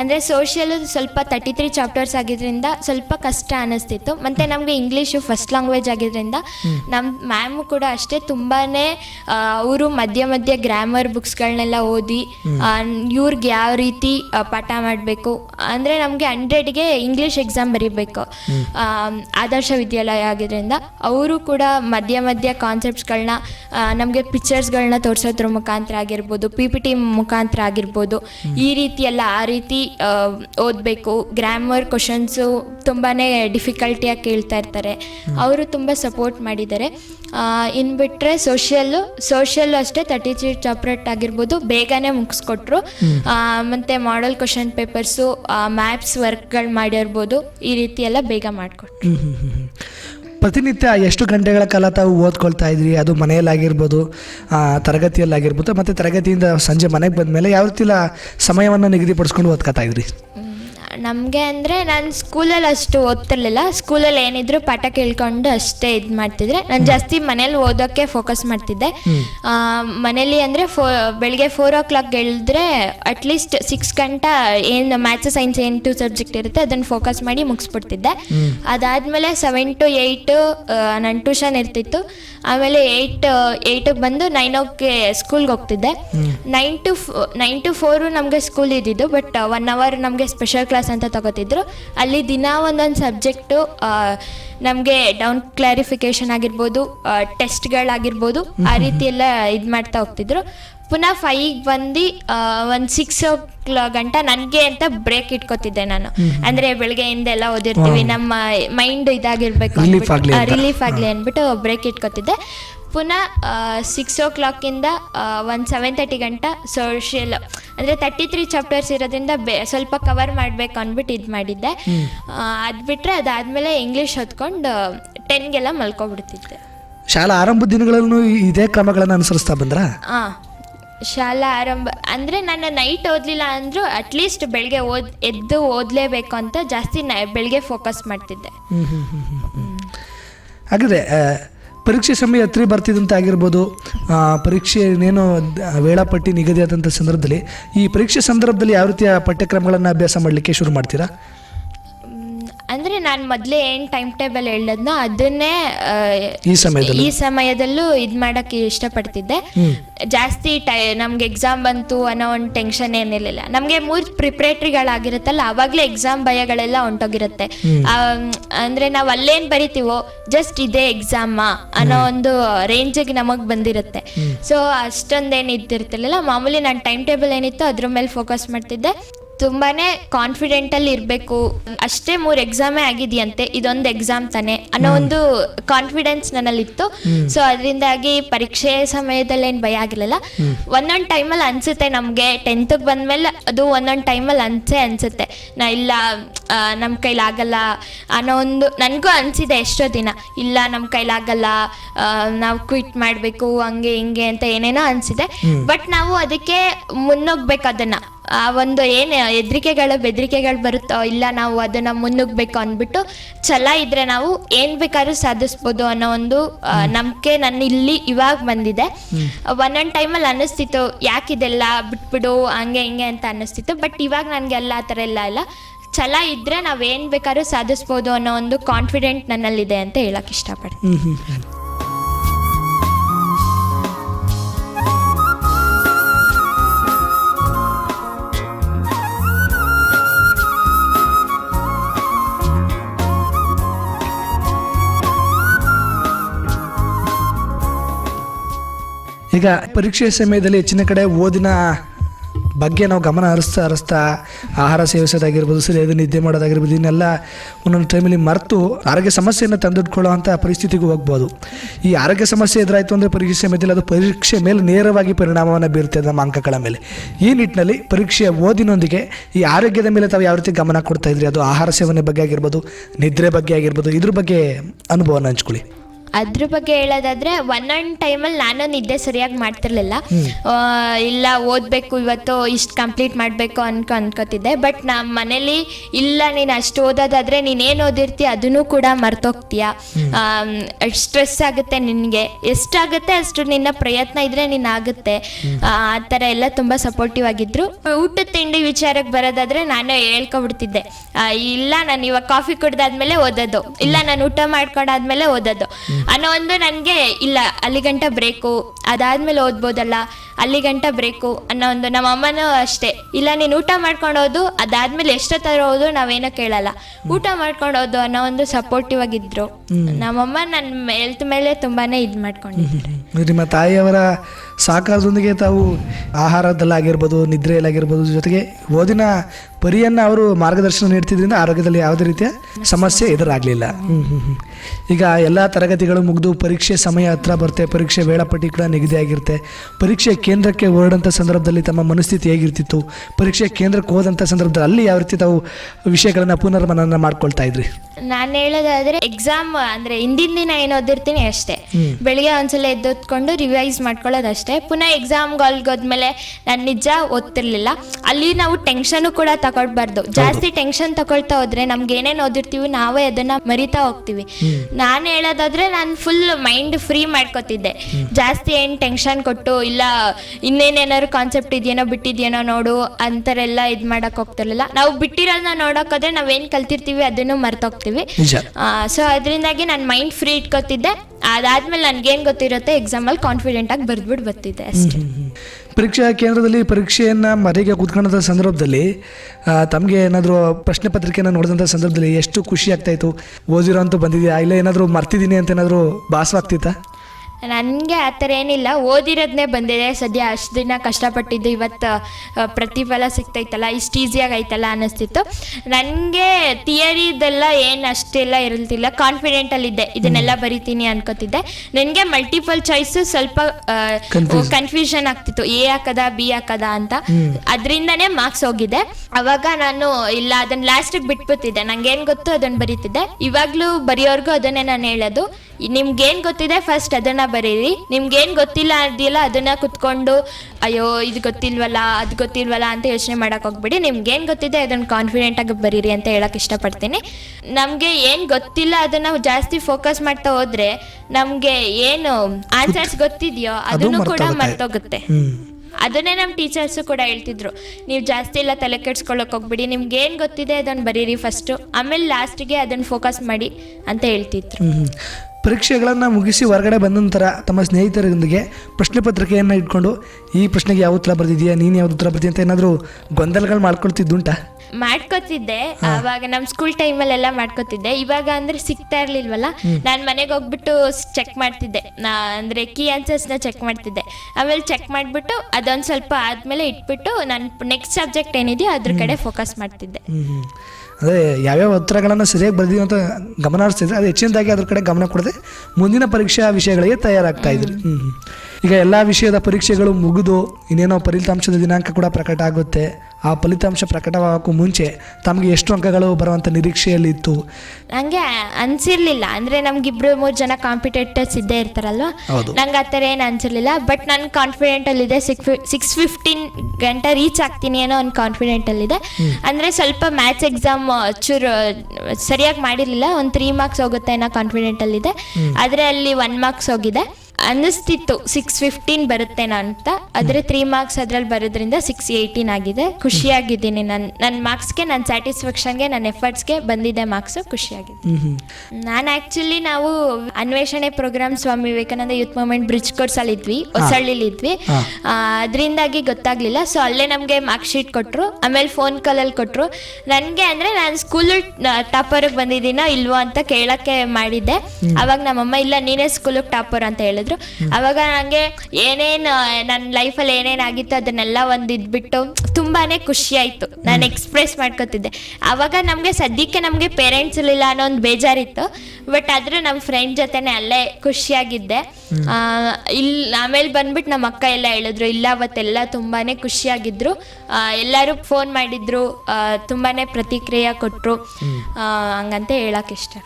[SPEAKER 2] ಅಂದರೆ ಸೋಷಿಯಲ್ ಸ್ವಲ್ಪ ತರ್ಟಿ ತ್ರೀ ಚಾಪ್ಟರ್ಸ್ ಆಗಿದ್ರಿಂದ ಸ್ವಲ್ಪ ಕಷ್ಟ ಅನ್ನಿಸ್ತಿತ್ತು ಮತ್ತು ನಮಗೆ ಇಂಗ್ಲೀಷು ಫಸ್ಟ್ ಲ್ಯಾಂಗ್ವೇಜ್ ಆಗಿದ್ರಿಂದ ನಮ್ಮ ಮ್ಯಾಮ್ ಕೂಡ ಅಷ್ಟೇ ತುಂಬಾ ಅವರು ಮಧ್ಯ ಮಧ್ಯ ಗ್ರಾಮರ್ ಬುಕ್ಸ್ಗಳನ್ನೆಲ್ಲ ಓದಿ ಇವ್ರಿಗೆ ಯಾವ ರೀತಿ ಪಾಠ ಮಾಡಬೇಕು. ಅಂದರೆ ನಮಗೆ ಹಂಡ್ರೆಡ್ಗೆ ಇಂಗ್ಲೀಷ್ ಎಕ್ಸಾಮ್ ಬರೀಬೇಕು. ಆ, ಆದರ್ಶ ವಿದ್ಯಾಲಯ ಆಗಿದ್ರಿಂದ. ಅವರು ಕೂಡ ಮಧ್ಯ ಮಧ್ಯ ಕಾನ್ಸೆಪ್ಟ್ಸ್ಗಳನ್ನ ನಮಗೆ ಪಿಕ್ಚರ್ಸ್ಗಳನ್ನ ತೋರಿಸೋದ್ರ ಮುಖಾಂತರ ಆಗಿರ್ಬೋದು ಪಿ ಪಿ ಟಿ ಮುಖಾಂತರ ಆಗಿರ್ಬೋದು ಈ ರೀತಿ ಎಲ್ಲ ಆ ರೀತಿ ಓದಬೇಕು. ಗ್ರಾಮರ್ ಕ್ವಶನ್ಸು ತುಂಬಾ ಡಿಫಿಕಲ್ಟಿಯಾಗಿ ಕೇಳ್ತಾ ಇರ್ತಾರೆ. ಅವರು ತುಂಬ ಸಪೋರ್ಟ್ ಮಾಡಿದ್ದಾರೆ. ಇನ್ನು ಬಿಟ್ಟರೆ ಸೋಷಿಯಲ್ಲು ಸೋಷಿಯಲ್ಲು ಅಷ್ಟೇ ತರ್ಟಿ ತ್ರೀ ಚಾಪ್ರೇಟ್ ಆಗಿರ್ಬೋದು ಬೇಗನೆ ಮುಗಿಸ್ಕೊಟ್ರು. ಮತ್ತು ಮಾಡಲ್ ಕ್ವಶನ್ ಪೇಪರ್ಸು ಮ್ಯಾಪ್ಸ್ ವರ್ಕ್ಗಳು ಮಾಡಿರ್ಬೋದು ಈ ರೀತಿ ಎಲ್ಲ ಬೇಗ ಮಾಡಿಕೊಟ್ರು.
[SPEAKER 1] ಪ್ರತಿನಿತ್ಯ ಎಷ್ಟು ಗಂಟೆಗಳ ಕಾಲ ತಾವು ಓದ್ಕೊಳ್ತಾ ಇದ್ರಿ? ಅದು ಮನೆಯಲ್ಲಾಗಿರ್ಬೋದು ತರಗತಿಯಲ್ಲಾಗಿರ್ಬೋದು, ಮತ್ತು ತರಗತಿಯಿಂದ ಸಂಜೆ ಮನೆಗೆ ಬಂದಮೇಲೆ ಯಾವ ರೀತಿಲ ಸಮಯವನ್ನು ನಿಗದಿಪಡಿಸ್ಕೊಂಡು ಓದ್ಕೊತಾ ಇದ್ರಿ?
[SPEAKER 2] ನಮಗೆ ಅಂದರೆ ನಾನು ಸ್ಕೂಲಲ್ಲಿ ಅಷ್ಟು ಓದ್ತಿರ್ಲಿಲ್ಲ. ಸ್ಕೂಲಲ್ಲಿ ಏನಿದ್ರು ಪಾಠ ಕೇಳ್ಕೊಂಡು ಅಷ್ಟೇ ಇದು ಮಾಡ್ತಿದ್ರೆ. ನಾನು ಜಾಸ್ತಿ ಮನೇಲಿ ಓದೋಕ್ಕೆ ಫೋಕಸ್ ಮಾಡ್ತಿದ್ದೆ. ಮನೇಲಿ ಅಂದರೆ ಫೋ ಬೆಳಿಗ್ಗೆ ಫೋರ್ ಓ ಕ್ಲಾಕ್ ಹೇಳಿದ್ರೆ ಅಟ್ಲೀಸ್ಟ್ ಸಿಕ್ಸ್ ಗಂಟೆ ಏನು ಮ್ಯಾಥ್ಸ್ ಸೈನ್ಸ್ ಏನು ಟು ಸಬ್ಜೆಕ್ಟ್ ಇರುತ್ತೆ ಅದನ್ನು ಫೋಕಸ್ ಮಾಡಿ ಮುಗಿಸ್ಬಿಡ್ತಿದ್ದೆ. ಅದಾದಮೇಲೆ ಸೆವೆನ್ ಟು ಏಯ್ಟು ನನ್ನ ಟ್ಯೂಷನ್ ಇರ್ತಿತ್ತು. ಆಮೇಲೆ ಏಯ್ಟ್ ಏಯ್ಟಿಗೆ ಬಂದು ನೈನ್ ಓಕೆ ಸ್ಕೂಲ್ಗೆ ಹೋಗ್ತಿದ್ದೆ. Nine to nine to four ನಮಗೆ ಸ್ಕೂಲ್ ಇದ್ದಿದ್ದು ಬಟ್ ಒನ್ ಅವರ್ ನಮಗೆ ಸ್ಪೆಷಲ್ ಕ್ಲಾಸ್ ಅಂತ ತಗೋತಿದ್ರು. ಅಲ್ಲಿ ದಿನ ಒಂದೊಂದು ಸಬ್ಜೆಕ್ಟು ನಮಗೆ ಡೌನ್ ಕ್ಲಾರಿಫಿಕೇಶನ್ ಆಗಿರ್ಬೋದು ಟೆಸ್ಟ್ಗಳಾಗಿರ್ಬೋದು ಆ ರೀತಿ ಎಲ್ಲ ಇದು ಮಾಡ್ತಾ ಹೋಗ್ತಿದ್ರು. ಪುನಃ ಫೈಗೆ ಬಂದು ಒಂದು ಸಿಕ್ಸ್ ಓ ಕ್ಲಾ ಗಂಟ ನನಗೆ ಅಂತ ಬ್ರೇಕ್ ಇಟ್ಕೋತಿದ್ದೆ ನಾನು. ಅಂದರೆ ಬೆಳಗ್ಗೆಯಿಂದ ಎಲ್ಲ ಓದಿರ್ತೀವಿ ನಮ್ಮ ಮೈಂಡ್ ಇದಾಗಿರ್ಬೇಕು. ರಿಲೀಫ್ ಆಗಲಿ ಅಂದ್ಬಿಟ್ಟು ಬ್ರೇಕ್ ಇಟ್ಕೋತಿದ್ದೆ. ಪುನಃ ಸಿಕ್ಸ್ ಓ ಕ್ಲಾಕಿಂದ ಒಂದು ಸೆವೆನ್ ತರ್ಟಿ ಗಂಟ ಸೋಷಿಯಲ್ ಅಂದರೆ ತರ್ಟಿ ತ್ರೀ ಚಾಪ್ಟರ್ಸ್ ಇರೋದ್ರಿಂದ ಬೆ ಸ್ವಲ್ಪ ಕವರ್ ಮಾಡಬೇಕು ಅಂದ್ಬಿಟ್ಟು ಇದು ಮಾಡಿದ್ದೆ. ಅದು ಬಿಟ್ಟರೆ ಅದಾದಮೇಲೆ ಇಂಗ್ಲೀಷ್ ಹೊತ್ಕೊಂಡು ಟೆನ್ಗೆಲ್ಲ ಮಲ್ಕೊಬಿಡ್ತಿದ್ದೆ.
[SPEAKER 1] ಶಾಲಾ ಆರಂಭ ದಿನಗಳಲ್ಲೂ ಇದೇ ಕ್ರಮಗಳನ್ನು ಅನುಸರಿಸ್ತಾ ಬಂದ್ರ?
[SPEAKER 2] ಹಾಂ ಶಾಲಾ ಆರಂಭ ಅಂದರೆ ನಾನು ನೈಟ್ ಓದಲಿಲ್ಲ ಅಂದರೂ ಅಟ್ಲೀಸ್ಟ್ ಬೆಳಗ್ಗೆ ಓದ್ ಎದ್ದು ಓದಲೇಬೇಕು ಅಂತ ಜಾಸ್ತಿ ನ ಬೆಳಗ್ಗೆ ಫೋಕಸ್ ಮಾಡ್ತಿದ್ದೆ.
[SPEAKER 1] ಹಾಗಾದ್ರೆ ಪರೀಕ್ಷೆ ಸಮಯ ಹತ್ರ ಬರ್ತಿದ್ದಂತೆ ಆಗಿರ್ಬೋದು ಪರೀಕ್ಷೆ ವೇಳಾಪಟ್ಟಿ ನಿಗದಿಯಾದಂಥ ಸಂದರ್ಭದಲ್ಲಿ ಈ ಪರೀಕ್ಷೆ ಸಂದರ್ಭದಲ್ಲಿ ಯಾವ ರೀತಿಯ ಪಠ್ಯಕ್ರಮಗಳನ್ನು ಅಭ್ಯಾಸ ಮಾಡಲಿಕ್ಕೆ ಶುರು ಮಾಡ್ತೀರಾ?
[SPEAKER 2] ನಾನು ಮೊದಲೇ ಏನು ಟೈಮ್ ಟೇಬಲ್ ಹೇಳದ್ನೋ ಅದನ್ನೇ
[SPEAKER 1] ಈ ಸಮಯದಲ್ಲಿ?
[SPEAKER 2] ಈ ಸಮಯದಲ್ಲೂ ಇದು ಮಾಡೋಕ್ಕೆ ಇಷ್ಟಪಡ್ತಿದ್ದೆ. ಜಾಸ್ತಿ ಟೈ ನಮ್ಗೆ ಎಕ್ಸಾಮ್ ಬಂತು ಅನ್ನೋ ಒಂದು ಟೆನ್ಷನ್ ಏನಿರಲಿಲ್ಲ ನಮಗೆ ಮೂರು ಪ್ರಿಪ್ರೇಟ್ರಿಗಳಾಗಿರುತ್ತಲ್ಲ ಆವಾಗಲೇ ಎಕ್ಸಾಮ್ ಭಯಗಳೆಲ್ಲ ಹೊಂಟೋಗಿರುತ್ತೆ ಅಂದರೆ ಅಂದ್ರೆ ನಾವು ಅಲ್ಲೇನು ಬರಿತೀವೋ ಜಸ್ಟ್ ಇದೇ ಎಕ್ಸಾಮ ಅನ್ನೋ ಒಂದು ರೇಂಜಿಗೆ ನಮಗೆ ಬಂದಿರುತ್ತೆ. ಸೊ ಅಷ್ಟೊಂದೇನು ಇದ್ದಿರ್ತಿರ್ಲಿಲ್ಲ. ಮಾಮೂಲಿ ನಾನು ಟೈಮ್ ಟೇಬಲ್ ಏನಿತ್ತು ಅದ್ರ ಮೇಲೆ ಫೋಕಸ್ ಮಾಡ್ತಿದ್ದೆ. ತುಂಬಾನೇ ಕಾನ್ಫಿಡೆಂಟಲ್ಲಿ ಇರಬೇಕು. ಅಷ್ಟೇ ಮೂರ್ ಎಕ್ಸಾಮೇ ಆಗಿದೆಯಂತೆ ಇದೊಂದು ಎಕ್ಸಾಮ್ ತಾನೆ ಅನ್ನೋ ಒಂದು ಕಾನ್ಫಿಡೆನ್ಸ್ ನನ್ನಲ್ಲಿತ್ತು. ಸೊ ಅದರಿಂದಾಗಿ ಪರೀಕ್ಷೆ ಸಮಯದಲ್ಲಿ ಏನು ಭಯ ಆಗಿರಲಿಲ್ಲ. ಒಂದೊಂದು ಟೈಮಲ್ಲಿ ಅನ್ಸುತ್ತೆ ನಮಗೆ. ಟೆಂತ್ಗೆ ಬಂದ್ಮೇಲೆ ಅದು ಒಂದೊಂದು ಟೈಮಲ್ಲಿ ಅನ್ಸೆ ಅನ್ಸುತ್ತೆ. ನಾ ಇಲ್ಲ ನಮ್ಮ ಕೈಲಾಗಲ್ಲ ಅನ್ನೋ ಒಂದು ನನಗೂ ಅನ್ಸಿದೆ ಎಷ್ಟೋ ದಿನ. ಇಲ್ಲ ನಮ್ಮ ಕೈಲಾಗಲ್ಲ ನಾವು ಕ್ವಿಟ್ ಮಾಡಬೇಕು ಹಂಗೆ ಹಿಂಗೆ ಅಂತ ಏನೇನೋ ಅನ್ಸಿದೆ. ಬಟ್ ನಾವು ಅದಕ್ಕೆ ಮುನ್ನೋಗ್ಬೇಕು ಅದನ್ನು. ಆ ಒಂದು ಏನು ಹೆದರಿಕೆಗಳು ಬೆದರಿಕೆಗಳು ಬರುತ್ತೋ ಇಲ್ಲ ನಾವು ಅದನ್ನು ಮುನ್ನುಗ್ಬೇಕು ಅಂದ್ಬಿಟ್ಟು ಛಲ ಇದ್ರೆ ನಾವು ಏನು ಬೇಕಾದ್ರೂ ಸಾಧಿಸ್ಬೋದು ಅನ್ನೋ ಒಂದು ನಂಬಿಕೆ ನನ್ನ ಇಲ್ಲಿ ಇವಾಗ ಬಂದಿದೆ. ಒಂದೊಂದು ಟೈಮಲ್ಲಿ ಅನ್ನಿಸ್ತಿತ್ತು ಯಾಕಿದೆಲ್ಲ ಬಿಟ್ಬಿಡು ಹಂಗೆ ಹಿಂಗೆ ಅಂತ ಅನ್ನಿಸ್ತಿತ್ತು ಬಟ್ ಇವಾಗ ನನಗೆ ಎಲ್ಲ ಆ ಥರ ಎಲ್ಲ ಇಲ್ಲ. ಛಲ ಇದ್ರೆ ನಾವು ಏನು ಬೇಕಾದ್ರೂ ಸಾಧಿಸ್ಬೋದು ಅನ್ನೋ ಒಂದು ಕಾನ್ಫಿಡೆಂಟ್ ನನ್ನಲ್ಲಿದೆ ಅಂತ ಹೇಳಕ್ ಇಷ್ಟಪಡ್ತೀನಿ.
[SPEAKER 1] ಈಗ ಪರೀಕ್ಷೆ ಸಮಯದಲ್ಲಿ ಹೆಚ್ಚಿನ ಕಡೆ ಓದಿನ ಬಗ್ಗೆ ನಾವು ಗಮನ ಹರಿಸ್ತಾ ಹರಿಸ್ತಾ ಆಹಾರ ಸೇವಿಸೋದಾಗಿರ್ಬೋದು ಸರಿಯಾದ ನಿದ್ದೆ ಮಾಡೋದಾಗಿರ್ಬೋದು ಇದನ್ನೆಲ್ಲ ಒಂದೊಂದು ಟೈಮಲ್ಲಿ ಮರೆತು ಆರೋಗ್ಯ ಸಮಸ್ಯೆಯನ್ನು ತಂದಿಟ್ಕೊಳ್ಳೋವಂಥ ಪರಿಸ್ಥಿತಿಗೂ ಹೋಗ್ಬೋದು. ಈ ಆರೋಗ್ಯ ಸಮಸ್ಯೆ ಎದುರಾಯಿತು ಅಂದರೆ ಪರೀಕ್ಷೆ ಸಮಯದಲ್ಲಿ ಅದು ಪರೀಕ್ಷೆ ಮೇಲೆ ನೇರವಾಗಿ ಪರಿಣಾಮವನ್ನು ಬೀರುತ್ತೆ ನಮ್ಮ ಅಂಕಗಳ ಮೇಲೆ. ಈ ನಿಟ್ಟಿನಲ್ಲಿ ಪರೀಕ್ಷೆಯ ಓದಿನೊಂದಿಗೆ ಈ ಆರೋಗ್ಯದ ಮೇಲೆ ತಾವು ಯಾವ ರೀತಿ ಗಮನ ಕೊಡ್ತಾ ಇದ್ರಿ? ಅದು ಆಹಾರ ಸೇವನೆ ಬಗ್ಗೆ ಆಗಿರ್ಬೋದು, ನಿದ್ರೆ ಬಗ್ಗೆ ಆಗಿರ್ಬೋದು, ಇದ್ರ ಬಗ್ಗೆ ಅನುಭವನ ಹಂಚ್ಕೊಳ್ಳಿ.
[SPEAKER 2] ಅದ್ರ ಬಗ್ಗೆ ಹೇಳೋದಾದ್ರೆ ಒಂದೊಂದು ಟೈಮಲ್ಲಿ ನಾನು ನಿದ್ದೆ ಸರಿಯಾಗಿ ಮಾಡ್ತಿರ್ಲಿಲ್ಲ. ಇಲ್ಲ ಓದಬೇಕು ಇವತ್ತು ಇಷ್ಟು ಕಂಪ್ಲೀಟ್ ಮಾಡಬೇಕು ಅನ್ಕೊ ಅನ್ಕೋತಿದ್ದೆ. ಬಟ್ ನಮ್ಮ ಮನೇಲಿ ಇಲ್ಲ ನೀನು ಅಷ್ಟು ಓದೋದಾದ್ರೆ ನೀನೇನು ಓದಿರ್ತೀಯ ಅದನ್ನು ಕೂಡ ಮರ್ತೋಗ್ತೀಯ? ಸ್ಟ್ರೆಸ್ ಆಗುತ್ತೆ ನಿನಗೆ. ಎಷ್ಟಾಗುತ್ತೆ ಅಷ್ಟು ನಿನ್ನ ಪ್ರಯತ್ನ ಇದ್ರೆ ನೀನು ಆಗುತ್ತೆ. ಆ ಥರ ಎಲ್ಲ ತುಂಬ ಸಪೋರ್ಟಿವ್ ಆಗಿದ್ರು. ಊಟದ ತಿಂಡಿ ವಿಚಾರಕ್ಕೆ ಬರೋದಾದ್ರೆ ನಾನು ಹೇಳ್ಕೊಬಿಡ್ತಿದ್ದೆ. ಇಲ್ಲ ನಾನು ಇವಾಗ ಕಾಫಿ ಕುಡ್ದಾದ್ಮೇಲೆ ಓದೋದು. ಇಲ್ಲ ನಾನು ಊಟ ಮಾಡ್ಕೊಂಡಾದ್ಮೇಲೆ ಓದೋದು. ಅನ್ನೋ ಒಂದು ನನಗೆ ಇಲ್ಲ ಅಲ್ಲಿ ಗಂಟ ಬ್ರೇಕು ಅದಾದ್ಮೇಲೆ ಓದ್ಬೋದಲ್ಲ ಅಲ್ಲಿ ಗಂಟ ಬ್ರೇಕು ಅನ್ನೋ ಒಂದು ನಮ್ಮ ಅಮ್ಮನೂ ಅಷ್ಟೇ. ಇಲ್ಲ ನೀನು ಊಟ ಮಾಡ್ಕೊಂಡು ಹೋದು ಅದಾದ್ಮೇಲೆ ಎಷ್ಟೊತ್ತರ ಹೋದು ನಾವೇನೋ ಕೇಳಲ್ಲ. ಊಟ ಮಾಡ್ಕೊಂಡು ಹೋದು ಅನ್ನೋ ಒಂದು ಸಪೋರ್ಟಿವ್ ಆಗಿದ್ರು. ನಮ್ಮಮ್ಮ ನನ್ನ ಹೆಲ್ತ್ ಮೇಲೆ ತುಂಬಾನೇ ಇದು ಮಾಡ್ಕೊಂಡಿದ್ದೀನಿ
[SPEAKER 1] ನಿಮ್ಮ ತಾಯಿಯವರ ಸಾಕಾರದೊಂದಿಗೆ ತಾವು ಆಹಾರದಲ್ಲಾಗಿರ್ಬೋದು ನಿದ್ರೆಯಲ್ಲಾಗಿರ್ಬೋದು ಜೊತೆಗೆ ಓದಿನ ಪರಿಯನ್ನು ಅವರು ಮಾರ್ಗದರ್ಶನ ನೀಡ್ತಿದ್ರಿಂದ ಆರೋಗ್ಯದಲ್ಲಿ ಯಾವುದೇ ರೀತಿಯ ಸಮಸ್ಯೆ ಎದುರಾಗಲಿಲ್ಲ. ಈಗ ಎಲ್ಲ ತರಗತಿಗಳು ಮುಗಿದು ಪರೀಕ್ಷೆ ಸಮಯ ಹತ್ರ ಬರುತ್ತೆ ಪರೀಕ್ಷೆ ವೇಳಾಪಟ್ಟಿ ಕೂಡ ನಿಗದಿ ಆಗಿರುತ್ತೆ. ಪರೀಕ್ಷೆ ಕೇಂದ್ರಕ್ಕೆ ಹೊರಡಂಥ ಸಂದರ್ಭದಲ್ಲಿ ತಮ್ಮ ಮನಸ್ಥಿತಿ ಹೇಗಿರ್ತಿತ್ತು? ಪರೀಕ್ಷೆ ಕೇಂದ್ರಕ್ಕೆ ಹೋದಂಥ ಸಂದರ್ಭದಲ್ಲಿ ಅಲ್ಲಿ ಯಾವ ರೀತಿ ತಾವು ವಿಷಯಗಳನ್ನು ಪುನರ್ಮನನ ಮಾಡ್ಕೊಳ್ತಾ ಇದ್ರಿ?
[SPEAKER 2] ನಾನು ಹೇಳೋದಾದ್ರೆ ಎಕ್ಸಾಮ್ ಅಂದ್ರೆ ಹಿಂದಿನ ದಿನ ಏನು ಓದಿರ್ತೀನಿ ಅಷ್ಟೇ. ಬೆಳಿಗ್ಗೆ ಒಂದ್ಸಲ ಎದ್ದೊತ್ಕೊಂಡು ರಿವೈಸ್ ಮಾಡ್ಕೊಳ್ಳೋದು ಅಷ್ಟೇ ಪುನಃ ಎಕ್ಸಾಮ್ಗೆ ಹೋದ್ಮೇಲೆ ನಾನು ನಿಜ ಓದ್ತಿರ್ಲಿಲ್ಲ. ಅಲ್ಲಿ ನಾವು ಟೆನ್ಷನ್ ಕೂಡ ತಗೊಳ್ಬಾರ್ದು. ಜಾಸ್ತಿ ಟೆನ್ಷನ್ ತಗೊಳ್ತಾ ಹೋದ್ರೆ ನಮ್ಗೆ ಏನೇನು ಓದಿರ್ತೀವಿ ನಾವೇ ಅದನ್ನ ಮರಿತಾ ಹೋಗ್ತೀವಿ. ನಾನು ಹೇಳೋದಾದ್ರೆ ನಾನು ಫುಲ್ ಮೈಂಡ್ ಫ್ರೀ ಮಾಡ್ಕೋತಿದ್ದೆ. ಜಾಸ್ತಿ ಏನು ಟೆನ್ಷನ್ ಕೊಟ್ಟು ಇಲ್ಲ ಇನ್ನೇನೇನಾದ್ರು ಕಾನ್ಸೆಪ್ಟ್ ಇದೆಯೇನೋ ಬಿಟ್ಟಿದ್ಯೇನೋ ನೋಡು ಅಂತಾರೆಲ್ಲ ಇದು ಮಾಡಕ್ ಹೋಗ್ತಿರ್ಲಿಲ್ಲ. ನಾವು ಬಿಟ್ಟಿರೋದನ್ನ ನೋಡೋಕ್ಕೋದ್ರೆ ನಾವೇನು ಕಲ್ತಿರ್ತೀವಿ ಅದನ್ನು ಮರ್ತೋಗ್ತೀವಿ ಸೊ ಅದರಿಂದಾಗಿ ನಾನು ಮೈಂಡ್ ಫ್ರೀ ಇಟ್ಕೋತಿದ್ದೆ. ಅದಾದ್ಮೇಲೆ ನನ್ಗೇನು ಗೊತ್ತಿರುತ್ತೆ ಎಕ್ಸಾಮಲ್ಲಿ ಕಾನ್ಫಿಡೆಂಟ್ ಆಗಿ ಬರ್ದ್ಬಿಟ್ಟು ಬರ್ತಿದ್ದೆ ಅಷ್ಟೇ.
[SPEAKER 1] ಪರೀಕ್ಷಾ ಕೇಂದ್ರದಲ್ಲಿ ಪರೀಕ್ಷೆಯನ್ನು ಮರೆಗೆ ಕೂತ್ಕೊಂಡಂಥ ಸಂದರ್ಭದಲ್ಲಿ ತಮಗೆ ಏನಾದರೂ ಪ್ರಶ್ನೆ ಪತ್ರಿಕೆಯನ್ನು ನೋಡಿದಂಥ ಸಂದರ್ಭದಲ್ಲಿ ಎಷ್ಟು ಖುಷಿ ಆಗ್ತಾಯಿತ್ತು ಓದಿರೋ ಅಂತೂ ಬಂದಿದೆಯಾ? ಇಲ್ಲ ಏನಾದರೂ ಮರ್ತಿದ್ದೀನಿ ಅಂತ ಏನಾದರೂ ಭಾಸವಾಗ್ತಿತ್ತಾ?
[SPEAKER 2] ನನಗೆ ಆ ಥರ ಏನಿಲ್ಲ. ಓದಿರೋದನ್ನೇ ಬಂದಿದೆ. ಸದ್ಯ ಅಷ್ಟು ದಿನ ಕಷ್ಟಪಟ್ಟಿದ್ದು ಇವತ್ತು ಪ್ರತಿಫಲ ಸಿಗ್ತೈತಲ್ಲ ಇಷ್ಟು ಈಸಿಯಾಗಿ ಐತಲ್ಲ ಅನ್ನಿಸ್ತಿತ್ತು. ನನಗೆ ಥಿಯರಿದೆಲ್ಲ ಏನು ಅಷ್ಟೆಲ್ಲ ಇರಲ್ತಿಲ್ಲ ಕಾನ್ಫಿಡೆಂಟಲ್ಲಿದ್ದೆ ಇದನ್ನೆಲ್ಲ ಬರಿತೀನಿ ಅನ್ಕೋತಿದ್ದೆ. ನನಗೆ ಮಲ್ಟಿಪಲ್ ಚಾಯ್ಸು ಸ್ವಲ್ಪ. ಕನ್ಫ್ಯೂಷನ್ ಆಗ್ತಿತ್ತು. ಎ ಹಾಕದ ಬಿ ಹಾಕದ ಅಂತ. ಅದರಿಂದನೇ ಮಾರ್ಕ್ಸ್ ಹೋಗಿದೆ. ಅವಾಗ ನಾನು ಇಲ್ಲ ಅದನ್ನ ಲಾಸ್ಟಿಗೆ ಬಿಟ್ಬಿಟ್ಟಿದ್ದೆ. ನಂಗೇನು ಗೊತ್ತು ಅದನ್ನು ಬರೀತಿದ್ದೆ. ಇವಾಗಲೂ ಬರೆಯೋರ್ಗು ಅದನ್ನೇ ನಾನು ಹೇಳೋದು. ನಿಮ್ಗೇನು ಗೊತ್ತಿದೆ ಫಸ್ಟ್ ಅದನ್ನ ಬರೀರಿ. ನಿಮ್ಗೇನು ಗೊತ್ತಿಲ್ಲ ಅದಿಲ್ಲ ಅದನ್ನ ಕುತ್ಕೊಂಡು ಅಯ್ಯೋ ಇದು ಗೊತ್ತಿಲ್ವಲ್ಲ ಅದು ಗೊತ್ತಿಲ್ವಲ್ಲ ಅಂತ ಯೋಚನೆ ಮಾಡಕ್ ಹೋಗ್ಬೇಡಿ. ನಿಮ್ಗೇನು ಗೊತ್ತಿದೆ ಅದನ್ನ ಕಾನ್ಫಿಡೆಂಟ್ ಆಗಿ ಬರೀರಿ ಅಂತ ಹೇಳಕ್ ಇಷ್ಟಪಡ್ತೀನಿ. ನಮಗೆ ಏನು ಗೊತ್ತಿಲ್ಲ ಅದನ್ನ ಜಾಸ್ತಿ ಫೋಕಸ್ ಮಾಡ್ತಾ ಹೋದ್ರೆ ನಮಗೆ ಏನು ಆನ್ಸರ್ಸ್ ಗೊತ್ತಿದೆಯೋ ಅದನ್ನು ಕೂಡ
[SPEAKER 1] ಮರ್ತೋಗುತ್ತೆ.
[SPEAKER 2] ಅದನ್ನೇ ನಮ್ಮ ಟೀಚರ್ಸು ಕೂಡ ಹೇಳ್ತಿದ್ರು. ನೀವು ಜಾಸ್ತಿ ಎಲ್ಲ ತಲೆ ಕೆಡ್ಸ್ಕೊಳಕ್ ಹೋಗ್ಬಿಡಿ. ನಿಮ್ಗೆ ಏನು ಗೊತ್ತಿದೆ ಅದನ್ನ ಬರೀರಿ ಫಸ್ಟು ಆಮೇಲೆ ಲಾಸ್ಟಿಗೆ ಅದನ್ನ ಫೋಕಸ್ ಮಾಡಿ ಅಂತ ಹೇಳ್ತಿದ್ರು.
[SPEAKER 1] ಪರೀಕ್ಷೆಗಳನ್ನು ಮುಗಿಸಿ ಹೊರಗಡೆ ಬಂದ ನಂತರ ತಮ್ಮ ಸ್ನೇಹಿತರೊಂದಿಗೆ ಪ್ರಶ್ನೆ ಪತ್ರಿಕೆಯನ್ನು ಇಟ್ಕೊಂಡು ಈ ಪ್ರಶ್ನೆಗೆ ಯಾವ ಉತ್ತರ ಬರ್ದಿದೆಯಾ? ನೀನು ಯಾವ್ದು ಉತ್ತರ ಬರ್ದಿ? ಅಂತ ಏನಾದರೂ ಗೊಂದಲಗಳು ಮಾಡ್ಕೊಳ್ತಿದ್ದುಂಟಾ?
[SPEAKER 2] ಮಾಡ್ಕೋತಿದ್ದೆ. ಆವಾಗ ನಮ್ಮ ಸ್ಕೂಲ್ ಟೈಮಲ್ಲೆಲ್ಲ ಮಾಡ್ಕೋತಿದ್ದೆ. ಇವಾಗ ಅಂದ್ರೆ ಸಿಗ್ತಾ ಇರ್ಲಿಲ್ವಲ್ಲ? ನಾನು ಮನೆಗೆ ಹೋಗ್ಬಿಟ್ಟು ಚೆಕ್ ಮಾಡ್ತಿದ್ದೆ. ನಾ ಅಂದ್ರೆ ಕೀ ಆನ್ಸರ್ಸ್ನ ಚೆಕ್ ಮಾಡ್ತಿದ್ದೆ. ಆಮೇಲೆ ಚೆಕ್ ಮಾಡ್ಬಿಟ್ಟು ಅದೊಂದು ಸ್ವಲ್ಪ ಆದ್ಮೇಲೆ ಇಟ್ಬಿಟ್ಟು ನಾನು ನೆಕ್ಸ್ಟ್ ಸಬ್ಜೆಕ್ಟ್ ಏನಿದೆಯೋ ಅದ್ರ ಕಡೆ ಫೋಕಸ್ ಮಾಡ್ತಿದ್ದೆ.
[SPEAKER 1] ಅದೇ ಯಾವ್ಯಾವ ಉತ್ತರಗಳನ್ನು ಸರಿಯಾಗಿ ಬರ್ದೀವಿ ಅಂತ ಗಮನ ಹರಿಸ್ತಿದ್ರೆ ಅದು ಹೆಚ್ಚಿನದಾಗಿ ಅದ್ರ ಕಡೆ ಗಮನ ಕೊಡದೆ ಮುಂದಿನ ಪರೀಕ್ಷಾ ವಿಷಯಗಳಿಗೆ ತಯಾರಾಗ್ತಾ ಇದ್ರಿ. ಈಗ ಎಲ್ಲ ವಿಷಯದ ಪರೀಕ್ಷೆಗಳು ಮುಗಿದು ಇನ್ನೇನೋ ಫಲಿತಾಂಶದ ದಿನಾಂಕ ಕೂಡ ಪ್ರಕಟ ಆಗುತ್ತೆ ಆ ಫಲಿತಾಂಶ ಪ್ರಕಟವಾಗೋಕ್ಕೂ ಮುಂಚೆ ತಮಗೆ ಎಷ್ಟು ಅಂಕಗಳು ಬರುವಂಥ ನಿರೀಕ್ಷೆಯಲ್ಲಿ ಇತ್ತು?
[SPEAKER 2] ನಂಗೆ ಅನ್ಸಿರ್ಲಿಲ್ಲ. ಅಂದ್ರೆ ನಮ್ಗಿಬ್ರು ಮೂರು ಜನ ಕಾಂಪಿಟೇಟರ್ಸ್ ಇದ್ದೇ ಇರ್ತಾರಲ್ವಾ?
[SPEAKER 1] ಹೌದು.
[SPEAKER 2] ನಂಗೆ ಆ ಥರ ಏನು ಅನ್ಸಿರ್ಲಿಲ್ಲ. ಬಟ್ ನಾನು ಕಾನ್ಫಿಡೆಂಟ್ ಅಲ್ಲಿದೆ ಸಿಕ್ಸ್ ಸಿಕ್ಸ್ ಫಿಫ್ಟೀನ್ ಗಂಟೆ ರೀಚ್ ಆಗ್ತೀನಿ ಅನ್ನೋ ಒಂದು ಕಾನ್ಫಿಡೆಂಟಲ್ಲಿದೆ ಅಂದರೆ ಅಂದ್ರೆ ಸ್ವಲ್ಪ ಮ್ಯಾಥ್ಸ್ ಎಕ್ಸಾಮ್ ಚೂರು ಸರಿಯಾಗಿ ಮಾಡಿರಲಿಲ್ಲ. ಒಂದು ತ್ರೀ ಮಾರ್ಕ್ಸ್ ಹೋಗುತ್ತೆ ಅನ್ನೋ ಕಾನ್ಫಿಡೆಂಟ್ ಆದರೆ ಆದ್ರೆ ಅಲ್ಲಿ ಒನ್ ಮಾರ್ಕ್ಸ್ ಹೋಗಿದೆ. ಅನ್ನಿಸ್ತಿತ್ತು. ಸಿಕ್ಸ್ ಫಿಫ್ಟೀನ್ ಬರುತ್ತೇನೋ ಅಂತ. ಆದರೆ ತ್ರೀ ಮಾರ್ಕ್ಸ್ ಅದ್ರಲ್ಲಿ ಬರೋದ್ರಿಂದ ಸಿಕ್ಸ್ ಏಯ್ಟೀನ್ ಆಗಿದೆ. ಖುಷಿಯಾಗಿದ್ದೀನಿ. ನನ್ನ ನನ್ನ ಮಾರ್ಕ್ಸ್ಗೆ ನನ್ನ ಸ್ಯಾಟಿಸ್ಫ್ಯಾಕ್ಷನ್ಗೆ ನನ್ನ ಎಫರ್ಟ್ಸ್ಗೆ ಬಂದಿದೆ ಮಾರ್ಕ್ಸು ಖುಷಿಯಾಗಿದೆ. ನಾನು ಆ್ಯಕ್ಚುಲಿ ನಾವು Anveshane program Swami Vivekananda youth movement bridge ಕೋರ್ಸಲ್ಲಿ ಇದ್ವಿ. ಹೊಸಳ್ಳಿಲಿ ಇದ್ವಿ. ಅದರಿಂದಾಗಿ ಗೊತ್ತಾಗ್ಲಿಲ್ಲ. ಸೊ ಅಲ್ಲೇ ನಮಗೆ ಮಾರ್ಕ್ ಶೀಟ್ ಕೊಟ್ಟರು ಆಮೇಲೆ ಫೋನ್ ಕಾಲಲ್ಲಿ ಕೊಟ್ಟರು ನನಗೆ ಅಂದರೆ ನಾನು ಸ್ಕೂಲ್ ಟಾಪರ್ಗೆ ಬಂದಿದ್ದೀನೋ ಇಲ್ವೋ ಅಂತ ಕೇಳೋಕ್ಕೆ ಮಾಡಿದ್ದೆ. ಅವಾಗ ನಮ್ಮಮ್ಮ ಇಲ್ಲ ನೀನೇ ಸ್ಕೂಲಿಗೆ ಟಾಪರ್ ಅಂತ ಹೇಳಿದ್ರು. ಅವಾಗ ನನಗೆ ಏನೇನು ನನ್ನ ಲೈಫಲ್ಲಿ ಏನೇನಾಗಿತ್ತು ಅದನ್ನೆಲ್ಲ ಒಂದು ಇದ್ಬಿಟ್ಟು ತುಂಬಾ ಖುಷಿ ಆಯಿತು. ನಾನು ಎಕ್ಸ್ಪ್ರೆಸ್ ಮಾಡ್ಕೋತಿದ್ದೆ. ಅವಾಗ ನಮಗೆ ಸದ್ಯಕ್ಕೆ ನಮಗೆ ಪೇರೆಂಟ್ಸ್ ಇಲ್ಲ ಅನ್ನೋ ಒಂದು ಬೇಜಾರಿತ್ತು. ಬಟ್ ಆದರೂ ನಮ್ಮ ಫ್ರೆಂಡ್ ಜೊತೆನೆ ಅಲ್ಲೇ ಖುಷಿಯಾಗಿದ್ದೆ. ಆ, ಇಲ್ಲಿ ಆಮೇಲೆ ಬಂದ್ಬಿಟ್ಟು ನಮ್ಮ ಅಕ್ಕ ಎಲ್ಲ ಹೇಳಿದ್ರು ಇಲ್ಲ ಅವತ್ತೆಲ್ಲ ತುಂಬಾ ಖುಷಿಯಾಗಿದ್ರು. ಎಲ್ಲರೂ ಫೋನ್ ಮಾಡಿದ್ರು. ತುಂಬಾನೇ ಪ್ರತಿಕ್ರಿಯೆ ಕೊಟ್ಟರು ಹಂಗಂತ ಹೇಳಕ್ಕೆ ಇಷ್ಟ.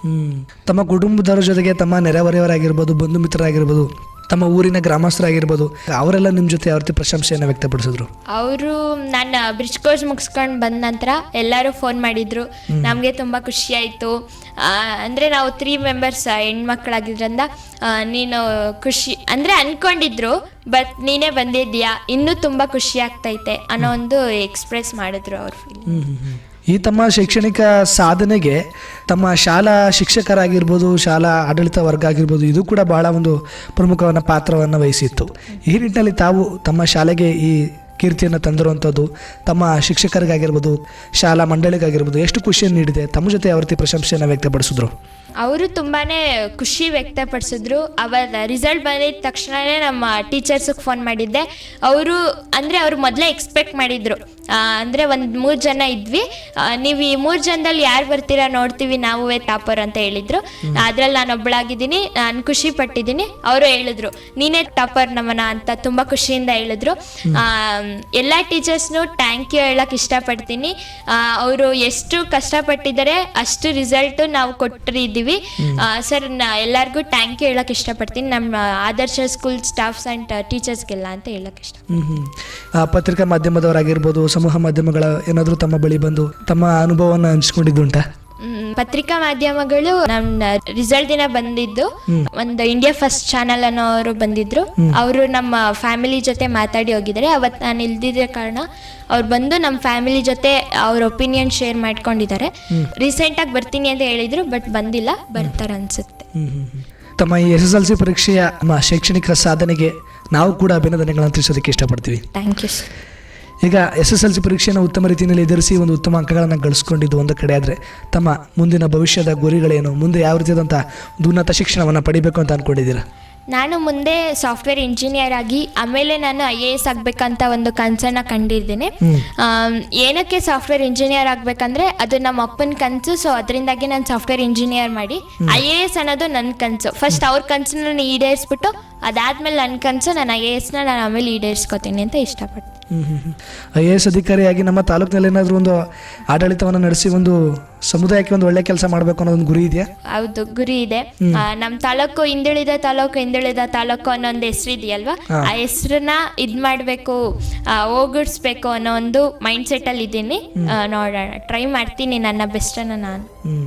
[SPEAKER 1] ತಮ್ಮ ಕುಟುಂಬದವರ ಜೊತೆಗೆ ತಮ್ಮ ನೆರೆಹೊರೆಯವರಾಗಿರ್ಬೋದು ಬಂಧು ಮಿತ್ರರಾಗಿರ್ಬೋದು ತಮ್ಮ ಊರಿನ ಗ್ರಾಮಸ್ಥರಾಗಿರ್ಬೋದು ಅವರೆಲ್ಲ ನಿಮ್ಮ ಜೊತೆ ಯಾವ ರೀತಿ ಪ್ರಶಂಸೆಯನ್ನು ವ್ಯಕ್ತಪಡಿಸಿದ್ರು?
[SPEAKER 2] ಅವರು ನಾನು ಬ್ರಿಡ್ಜ್ ಕೋರ್ಸ್ ಮುಗಿಸ್ಕೊಂಡು ಬಂದ ನಂತರ ಎಲ್ಲರೂ ಫೋನ್ ಮಾಡಿದ್ರು. ನಮಗೆ ತುಂಬ ಖುಷಿ ಆಯಿತು. ಅಂದರೆ ನಾವು ತ್ರೀ ಮೆಂಬರ್ಸ್ ಹೆಣ್ಮಕ್ಳಾಗಿದ್ರಿಂದ ನೀನು ಖುಷಿ ಅಂದರೆ ಅನ್ಕೊಂಡಿದ್ರು ಬಟ್ ನೀನೇ ಬಂದಿದ್ಯಾ ಇನ್ನೂ ತುಂಬ ಖುಷಿ ಆಗ್ತೈತೆ ಅನ್ನೋ ಒಂದು ಎಕ್ಸ್ಪ್ರೆಸ್ ಮಾಡಿದ್ರು ಅವ್ರ. Feel
[SPEAKER 1] hmm, hmm, hmm. ಈ ತಮ್ಮ ಶೈಕ್ಷಣಿಕ ಸಾಧನೆಗೆ ತಮ್ಮ ಶಾಲಾ ಶಿಕ್ಷಕರಾಗಿರ್ಬೋದು, ಶಾಲಾ ಆಡಳಿತ ವರ್ಗ ಆಗಿರ್ಬೋದು ಇದು ಕೂಡ ಬಹಳ ಒಂದು ಪ್ರಮುಖವನ್ನ ಪಾತ್ರವನ್ನು ವಹಿಸಿತ್ತು. ಈ ನಿಟ್ಟಿನಲ್ಲಿ ತಾವು ತಮ್ಮ ಶಾಲೆಗೆ ಈ ಕೀರ್ತಿಯನ್ನು ತಂದಿರುವಂಥದ್ದು ತಮ್ಮ ಶಿಕ್ಷಕರಿಗಾಗಿರ್ಬೋದು, ಶಾಲಾ ಮಂಡಳಿಗಾಗಿರ್ಬೋದು, ಎಷ್ಟು ಖುಷಿಯನ್ನು ನೀಡಿದೆ. ತಮ್ಮ ಜೊತೆ ಯಾವ ಪ್ರಶಂಸೆಯನ್ನು ವ್ಯಕ್ತಪಡಿಸಿದ್ರು.
[SPEAKER 2] ಅವರು ತುಂಬಾನೇ ಖುಷಿ ವ್ಯಕ್ತಪಡಿಸಿದ್ರು. ಅವರ ರಿಸಲ್ಟ್ ಬಂದಿದ ತಕ್ಷಣನೇ ನಮ್ಮ ಟೀಚರ್ಸಿಗೆ ಫೋನ್ ಮಾಡಿದ್ದೆ. ಅವರು ಅಂದರೆ ಅವ್ರು ಮೊದಲೇ ಎಕ್ಸ್ಪೆಕ್ಟ್ ಮಾಡಿದ್ರು. ಅಂದರೆ ಒಂದು ಮೂರು ಜನ ಇದ್ವಿ. ನೀವು ಈ ಮೂರು ಜನದಲ್ಲಿ ಯಾರು ಬರ್ತೀರಾ ನೋಡ್ತೀವಿ ನಾವುವೇ ಟಾಪರ್ ಅಂತ ಹೇಳಿದ್ರು. ಅದರಲ್ಲಿ ನಾನು ಒಬ್ಬಳಾಗಿದ್ದೀನಿ ನಾನು ಖುಷಿ ಪಟ್ಟಿದ್ದೀನಿ. ಅವರು ಹೇಳಿದ್ರು ನೀನೇ ಟಾಪರ್ ನಮ್ಮನ ಅಂತ ತುಂಬ ಖುಷಿಯಿಂದ ಹೇಳಿದ್ರು. ಎಲ್ಲ ಟೀಚರ್ಸ್ನು ಥ್ಯಾಂಕ್ ಯು ಹೇಳಕ್ ಇಷ್ಟಪಡ್ತೀನಿ. ಅವರು ಎಷ್ಟು ಕಷ್ಟಪಟ್ಟಿದ್ದಾರೆ ಅಷ್ಟು ರಿಸಲ್ಟ್ ನಾವು ಕೊಟ್ಟಿದ್ದೀವಿ. ಸರ್ ಎಲ್ಲರಿಗೂ ಥ್ಯಾಂಕ್ ಯು ಹೇಳಕ್ ಇಷ್ಟಪಡ್ತೀನಿ. ನಮ್ಮ ಆದರ್ಶ ಸ್ಕೂಲ್ ಸ್ಟಾಫ್ಸ್ ಆ್ಯಂಡ್ ಟೀಚರ್ಸ್ಗೆಲ್ಲ ಅಂತ ಹೇಳಕ್ ಇಷ್ಟ.
[SPEAKER 1] ಹ್ಮ್ ಹ್ಮ್. ಪತ್ರಿಕಾ ಮಾಧ್ಯಮದವರಾಗಿರ್ಬೋದು ಸಮೂಹ ಮಾಧ್ಯಮಗಳ ಏನಾದರೂ ತಮ್ಮ ಬಳಿ ಬಂದು ತಮ್ಮ ಅನುಭವವನ್ನು ಹಂಚ್ಕೊಂಡಿದ್ದುಂಟಾ?
[SPEAKER 2] ಪತ್ರಿಕಾ ಮಾಧ್ಯಮಗಳು ನಮ್ಮ ರಿಸಲ್ಟ್ ದಿನ ಬಂದಿದ್ದು. ಒಂದು ಇಂಡಿಯಾ ಫಸ್ಟ್ ಚಾನಲ್ ಅನ್ನೋರು ಬಂದಿದ್ರು. ಅವರು ನಮ್ಮ ಫ್ಯಾಮಿಲಿ ಜೊತೆ ಮಾತಾಡಿ ಹೋಗಿದ್ದಾರೆ. ಅವತ್ತು ನಾನು ಇಲ್ದಿದ್ದ ಕಾರಣ ಅವ್ರು ಬಂದು ನಮ್ಮ ಫ್ಯಾಮಿಲಿ ಜೊತೆ ಅವ್ರ ಒಪಿನಿಯನ್ ಶೇರ್ ಮಾಡ್ಕೊಂಡಿದ್ದಾರೆ. ರೀಸೆಂಟ್ ಆಗಿ ಬರ್ತೀನಿ ಅಂತ ಹೇಳಿದ್ರು ಬಟ್ ಬಂದಿಲ್ಲ. ಬರ್ತಾರೆ ಅನ್ಸುತ್ತೆ.
[SPEAKER 1] ತಮ್ಮ ಈ ಎಸ್ ಎಸ್ ಎಲ್ ಸಿ ಪರೀಕ್ಷೆಯ ನಮ್ಮ ಶೈಕ್ಷಣಿಕ ಸಾಧನೆಗೆ ನಾವು ಕೂಡ ಅಭಿನಂದನೆಗಳನ್ನು ತಿಳಿಸೋದಕ್ಕೆ ಇಷ್ಟಪಡ್ತೀವಿ.
[SPEAKER 2] ಥ್ಯಾಂಕ್ ಯು
[SPEAKER 1] ಈಗ ಎಸ್ ಎಸ್ ಎಲ್ ಸಿ ಪರೀಕ್ಷೆಯನ್ನು ಉತ್ತಮ ರೀತಿಯಲ್ಲಿ ಎದುರಿಸಿ ಒಂದು ಉತ್ತಮ ಅಂಕಗಳನ್ನು ಗಳಿಸ್ಕೊಂಡಿದ್ದು ಒಂದು ಕಡೆ ಆದರೆ ತಮ್ಮ ಮುಂದಿನ ಭವಿಷ್ಯದ ಗುರಿಗಳೇನು? ಮುಂದೆ ಯಾವ ರೀತಿಯಾದಂಥ ಒಂದು ಉನ್ನತ ಶಿಕ್ಷಣವನ್ನು ಪಡಿಬೇಕು ಅಂತ ಅಂದ್ಕೊಂಡಿದ್ದೀರಾ
[SPEAKER 2] ನಾನು ಮುಂದೆ ಸಾಫ್ಟ್ವೇರ್ ಇಂಜಿನಿಯರ್ ಆಗಿ ಆಮೇಲೆ ನಾನು ಐ ಎ ಎಸ್ ಆಗಬೇಕಂತ ಒಂದು ಕನಸನ್ನು ಕಂಡಿದ್ದೇನೆ. ಆಮ್, ಏನಕ್ಕೆ ಸಾಫ್ಟ್ವೇರ್ ಇಂಜಿನಿಯರ್ ಆಗಬೇಕಂದ್ರೆ ಅದು ನಮ್ಮ ಅಪ್ಪನ ಕನಸು ಸೊ ಅದರಿಂದಾಗಿ ನಾನು ಸಾಫ್ಟ್ವೇರ್ ಇಂಜಿನಿಯರ್ ಮಾಡಿ ಐ ಎ ಎಸ್ ಅನ್ನೋದು ನನ್ನ ಕನಸು. ಫಸ್ಟ್ ಅವ್ರ ಕನಸನ್ನ ನಾನು ಈಡೇರಿಸ್ಬಿಟ್ಟು ಅದಾದ್ಮೇಲೆ ನನ್ನ ಕನಸು ನಾನು ಐ ಎ ಎಸ್ನ ನಾನು ಆಮೇಲೆ ಈಡೇರಿಸ್ಕೊತೀನಿ ಅಂತ ಇಷ್ಟಪಡ್ತೀನಿ.
[SPEAKER 1] ಐ ಎ ಎಸ್ ಅಧಿಕಾರಿಯಾಗಿ ನಮ್ಮ ತಾಲೂಕಿನಲ್ಲಿ ಏನಾದರೂ ಒಂದು ಆಡಳಿತವನ್ನು ನಡೆಸಿ ಒಂದು ಸಮುದಾಯಕ್ಕೆ ಒಂದು ಒಳ್ಳೆ ಕೆಲಸ ಮಾಡಬೇಕು ಅನ್ನೋ ಒಂದು ಗುರಿ ಇದೆಯಾ?
[SPEAKER 2] ಹೌದು ಗುರಿ ಇದೆ. ನಮ್ಮ ತಾಲೂಕು ಹಿಂದುಳಿದ ತಾಲೂಕು ಹಿಂದುಳಿದ ತಾಲೂಕು ಅನ್ನೋ ಒಂದು ಹೆಸರು ಇದೆಯಲ್ವಾ ಆ ಹೆಸರನ್ನ ಇದ್ ಮಾಡಬೇಕು ಹೋಗಿಡ್ಸ್ಬೇಕು ಅನ್ನೋ ಒಂದು ಮೈಂಡ್ ಸೆಟ್ ಅಲ್ಲಿ ಇದ್ದೀನಿ ನೋಡೋಣ ಟ್ರೈ ಮಾಡ್ತೀನಿ ನನ್ನ ಬೆಸ್ಟನ್ನು ನಾನು.
[SPEAKER 1] ಹ್ಮ್.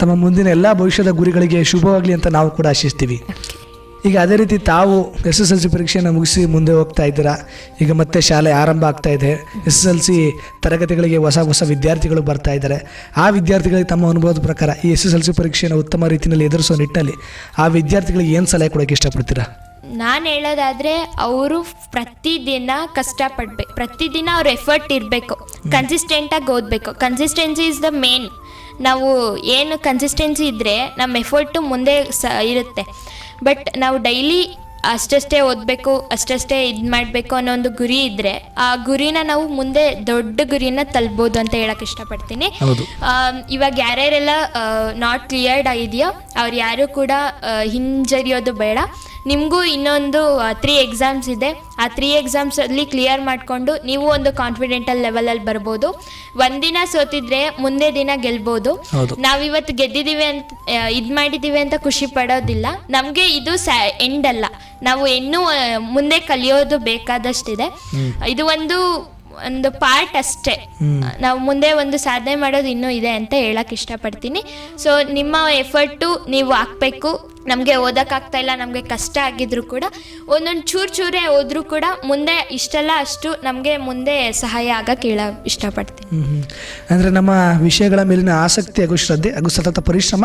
[SPEAKER 1] ತಮ್ಮ ಮುಂದಿನ ಎಲ್ಲ ಭವಿಷ್ಯದ ಗುರಿಗಳಿಗೆ ಶುಭವಾಗಲಿ ಅಂತ ನಾವು ಕೂಡ ಆಶಿಸ್ತೀವಿ. ಈಗ ಅದೇ ರೀತಿ ತಾವು ಎಸ್ ಎಸ್ ಎಲ್ ಸಿ ಪರೀಕ್ಷೆಯನ್ನು ಮುಗಿಸಿ ಮುಂದೆ ಹೋಗ್ತಾ ಇದ್ದೀರಾ? ಈಗ ಮತ್ತೆ ಶಾಲೆ ಆರಂಭ ಆಗ್ತಾ ಇದೆ. ಎಸ್ ಎಸ್ ಎಲ್ ಸಿ ತರಗತಿಗಳಿಗೆ ಹೊಸ ಹೊಸ ವಿದ್ಯಾರ್ಥಿಗಳು ಬರ್ತಾ ಇದ್ದಾರೆ. ಆ ವಿದ್ಯಾರ್ಥಿಗಳಿಗೆ ತಮ್ಮ ಅನುಭವದ ಪ್ರಕಾರ ಈ ಎಸ್ ಎಸ್ ಎಲ್ ಸಿ ಪರೀಕ್ಷೆಯನ್ನು ಉತ್ತಮ ರೀತಿಯಲ್ಲಿ ಎದುರಿಸೋ ನಿಟ್ಟಿನಲ್ಲಿ ಆ ವಿದ್ಯಾರ್ಥಿಗಳಿಗೆ ಏನು ಸಲಹೆ ಕೊಡೋಕ್ಕೆ ಇಷ್ಟಪಡ್ತೀರಾ?
[SPEAKER 2] ನಾನು ಹೇಳೋದಾದರೆ ಅವರು ಪ್ರತಿದಿನ ಕಷ್ಟಪಡ್ಬೇಕು ಪ್ರತಿದಿನ ಅವ್ರ ಎಫರ್ಟ್ ಇರಬೇಕು. ಕನ್ಸಿಸ್ಟೆಂಟಾಗಿ ಓದಬೇಕು. ಕನ್ಸಿಸ್ಟೆನ್ಸಿ ಇಸ್ ದ ಮೇನ್ ನಾವು ಏನು ಕನ್ಸಿಸ್ಟೆನ್ಸಿ ಇದ್ದರೆ ನಮ್ಮ ಎಫರ್ಟು ಮುಂದೆ ಸ ಇರುತ್ತೆ. ಬಟ್ ನಾವು ಡೈಲಿ ಅಷ್ಟಷ್ಟೇ ಓದಬೇಕು ಅಷ್ಟಷ್ಟೇ ಇದು ಮಾಡಬೇಕು ಅನ್ನೋ ಒಂದು ಗುರಿ ಇದ್ರೆ ಆ ಗುರಿನ ನಾವು ಮುಂದೆ ದೊಡ್ಡ ಗುರಿನ ತಲುಪ್ಬೋದು ಅಂತ ಹೇಳಕ್ಕೆ ಇಷ್ಟಪಡ್ತೀನಿ. ಇವಾಗ ಯಾರ್ಯಾರೆಲ್ಲ ನಾಟ್ ಕ್ಲಿಯರ್ಡ್ ಆಗಿದೆಯೋ ಅವ್ರು ಯಾರು ಕೂಡ ಹಿಂಜರಿಯೋದು ಬೇಡ. ನಿಮಗೂ ಇನ್ನೊಂದು ತ್ರೀ ಎಕ್ಸಾಮ್ಸ್ ಇದೆ. ಆ ತ್ರೀ ಎಕ್ಸಾಮ್ಸಲ್ಲಿ ಕ್ಲಿಯರ್ ಮಾಡಿಕೊಂಡು ನೀವು ಒಂದು ಕಾನ್ಫಿಡೆಂಟಲ್ ಲೆವೆಲಲ್ಲಿ ಬರ್ಬೋದು. ಒಂದಿನ ಸೋತಿದ್ರೆ ಮುಂದೆ ದಿನ ಗೆಲ್ಬೋದು. ನಾವಿವತ್ತು ಗೆದ್ದಿದ್ದೀವಿ ಅಂತ ಇದು ಮಾಡಿದ್ದೀವಿ ಅಂತ ಖುಷಿ ಪಡೋದಿಲ್ಲ. ನಮಗೆ ಇದು ಸ್ಯಾ ಎಂಡ್ ಅಲ್ಲ. ನಾವು ಇನ್ನೂ ಮುಂದೆ ಕಲಿಯೋದು ಬೇಕಾದಷ್ಟಿದೆ. ಇದು ಒಂದು ಒಂದು ಪಾರ್ಟ್ ಅಷ್ಟೇ. ನಾವು ಮುಂದೆ ಒಂದು ಸಾಧನೆ ಮಾಡೋದು ಇನ್ನೂ ಇದೆ ಅಂತ ಹೇಳಕ್ ಇಷ್ಟಪಡ್ತೀನಿ. ಸೊ ನಿಮ್ಮ ಎಫರ್ಟು ನೀವು ಹಾಕ್ಬೇಕು. ನಮಗೆ ಓದೋಕ್ಕಾಗ್ತಾ ಇಲ್ಲ ನಮಗೆ ಕಷ್ಟ ಆಗಿದ್ರು ಕೂಡ ಒಂದೊಂದು ಚೂರು ಚೂರೇ ಹೋದರೂ ಕೂಡ ಮುಂದೆ ಇಷ್ಟೆಲ್ಲ ಅಷ್ಟು ನಮಗೆ ಮುಂದೆ ಸಹಾಯ ಆಗಕ್ಕೆ ಹೇಳ ಇಷ್ಟಪಡ್ತೀನಿ.
[SPEAKER 1] ಅಂದ್ರೆ ನಮ್ಮ ವಿಷಯಗಳ ಮೇಲಿನ ಆಸಕ್ತಿ ಹಾಗೂ ಶ್ರದ್ಧೆ ಹಾಗೂ ಸತತ ಪರಿಶ್ರಮ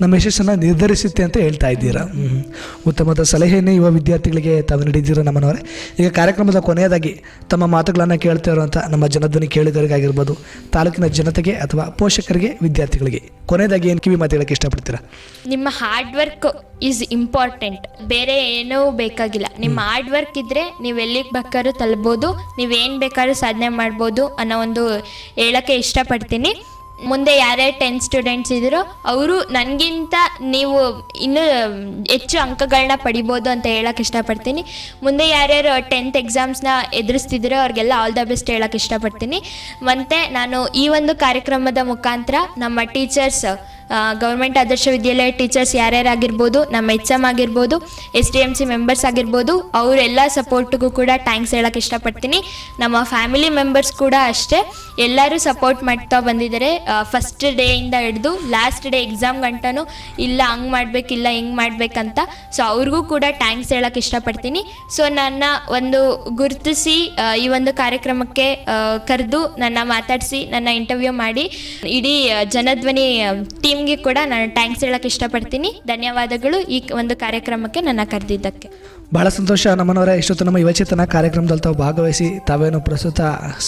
[SPEAKER 1] ನಮ್ಮ ಯಶಸ್ಸನ್ನು ನಿರ್ಧರಿಸುತ್ತೆ ಅಂತ ಹೇಳ್ತಾ ಇದ್ದೀರಾ? ಉತ್ತಮದ ಸಲಹೆಯನ್ನೇ ಯುವ ವಿದ್ಯಾರ್ಥಿಗಳಿಗೆ ತಾವು ನೀಡಿದ್ದೀರಾ ನಮ್ಮನವರೇ? ಈಗ ಕಾರ್ಯಕ್ರಮದ ಕೊನೆಯದಾಗಿ ತಮ್ಮ ಮಾತುಗಳನ್ನು ಕೇಳ್ತಾ ಇರುವಂಥ ನಮ್ಮ ಜನಧ್ವನಿ ಕೇಳುಗರಿಗಾಗಿರ್ಬೋದು ತಾಲೂಕಿನ ಜನತೆಗೆ ಅಥವಾ ಪೋಷಕರಿಗೆ ವಿದ್ಯಾರ್ಥಿಗಳಿಗೆ ಕೊನೆಯದಾಗಿ ಏನು ಕಿವಿ ಮಾತು ಹೇಳಕ್ಕೆ ಇಷ್ಟಪಡ್ತೀರಾ?
[SPEAKER 2] ನಿಮ್ಮ ಹಾರ್ಡ್ ವರ್ಕ್ ಈಸ್ ಇಂಪಾರ್ಟೆಂಟ್ ಬೇರೆ ಏನೂ ಬೇಕಾಗಿಲ್ಲ. ನಿಮ್ಮ ಹಾರ್ಡ್ ವರ್ಕ್ ಇದ್ದರೆ ನೀವು ಎಲ್ಲಿಗೆ ಬೇಕಾದ್ರೂ ನೀವು ಏನು ಬೇಕಾದ್ರೂ ಸಾಧನೆ ಮಾಡ್ಬೋದು ಅನ್ನೋ ಒಂದು ಹೇಳೋಕ್ಕೆ ಇಷ್ಟಪಡ್ತೀನಿ. ಮುಂದೆ ಯಾರ್ಯಾರು ಟೆನ್ ಸ್ಟೂಡೆಂಟ್ಸ್ ಇದ್ರು ಅವರು ನನಗಿಂತ ನೀವು ಇನ್ನೂ ಹೆಚ್ಚು ಅಂಕಗಳನ್ನ ಪಡಿಬೋದು ಅಂತ ಹೇಳಕ್ಕೆ ಇಷ್ಟಪಡ್ತೀನಿ. ಮುಂದೆ ಯಾರ್ಯಾರು ಟೆಂತ್ ಎಕ್ಸಾಮ್ಸ್ನ ಎದುರಿಸ್ತಿದ್ದೀರೋ ಅವ್ರಿಗೆಲ್ಲ ಆಲ್ ದ ಬೆಸ್ಟ್ ಹೇಳಕ್ಕೆ ಇಷ್ಟಪಡ್ತೀನಿ. ಮತ್ತು ನಾನು ಈ ಒಂದು ಕಾರ್ಯಕ್ರಮದ ಮುಖಾಂತರ ನಮ್ಮ teachers government Adarsh Vidyalaya teachers ಯಾರ್ಯಾರಾಗಿರ್ಬೋದು, ನಮ್ಮ ಎಚ್ ಎಂ ಆಗಿರ್ಬೋದು S D M C members ಆಗಿರ್ಬೋದು, ಅವರೆಲ್ಲ ಸಪೋರ್ಟ್ಗೂ ಕೂಡ ಥ್ಯಾಂಕ್ಸ್ ಹೇಳಕ್ಕೆ ಇಷ್ಟಪಡ್ತೀನಿ. ನಮ್ಮ ಫ್ಯಾಮಿಲಿ ಮೆಂಬರ್ಸ್ ಕೂಡ ಅಷ್ಟೇ, ಎಲ್ಲರೂ ಸಪೋರ್ಟ್ ಮಾಡ್ತಾ ಬಂದಿದ್ದಾರೆ. ಫಸ್ಟ್ ಡೇಯಿಂದ ಹಿಡಿದು ಲಾಸ್ಟ್ ಡೇ ಎಕ್ಸಾಮ್ ಗಂಟನೂ ಇಲ್ಲ, ಹಂಗೆ ಮಾಡಬೇಕಿಲ್ಲ ಹೆಂಗೆ ಮಾಡಬೇಕಂತ ಸೊ ಅವ್ರಿಗೂ ಕೂಡ ಥ್ಯಾಂಕ್ಸ್ ಹೇಳಕ್ಕೆ ಇಷ್ಟಪಡ್ತೀನಿ. ಸೊ ನನ್ನ ಒಂದು ಗುರುತಿಸಿ ಈ ಒಂದು ಕಾರ್ಯಕ್ರಮಕ್ಕೆ ಕರೆದು ನನ್ನ ಮಾತಾಡಿಸಿ, ನನ್ನ ಇಂಟರ್ವ್ಯೂ ಮಾಡಿ, ಇಡೀ ಜನಧ್ವನಿ ಜನಧ್ವನಿ ಟೀಮ್ಗೆ ಕೂಡ ನಾನು ಥ್ಯಾಂಕ್ಸ್ ಹೇಳಕ್ಕೆ ಇಷ್ಟಪಡ್ತೀನಿ. ಧನ್ಯವಾದಗಳು ಈ ಒಂದು ಕಾರ್ಯಕ್ರಮಕ್ಕೆ ನನ್ನ ಕರೆದಿದ್ದಕ್ಕೆ.
[SPEAKER 1] ಬಹಳ ಸಂತೋಷ ನಮ್ಮನವರ ಎಷ್ಟೊತ್ತು ನಮ್ಮ ಯುವಚೇತನ ಕಾರ್ಯಕ್ರಮದಲ್ಲಿ ತಾವು ಭಾಗವಹಿಸಿ ತಾವೇನು ಪ್ರಸ್ತುತ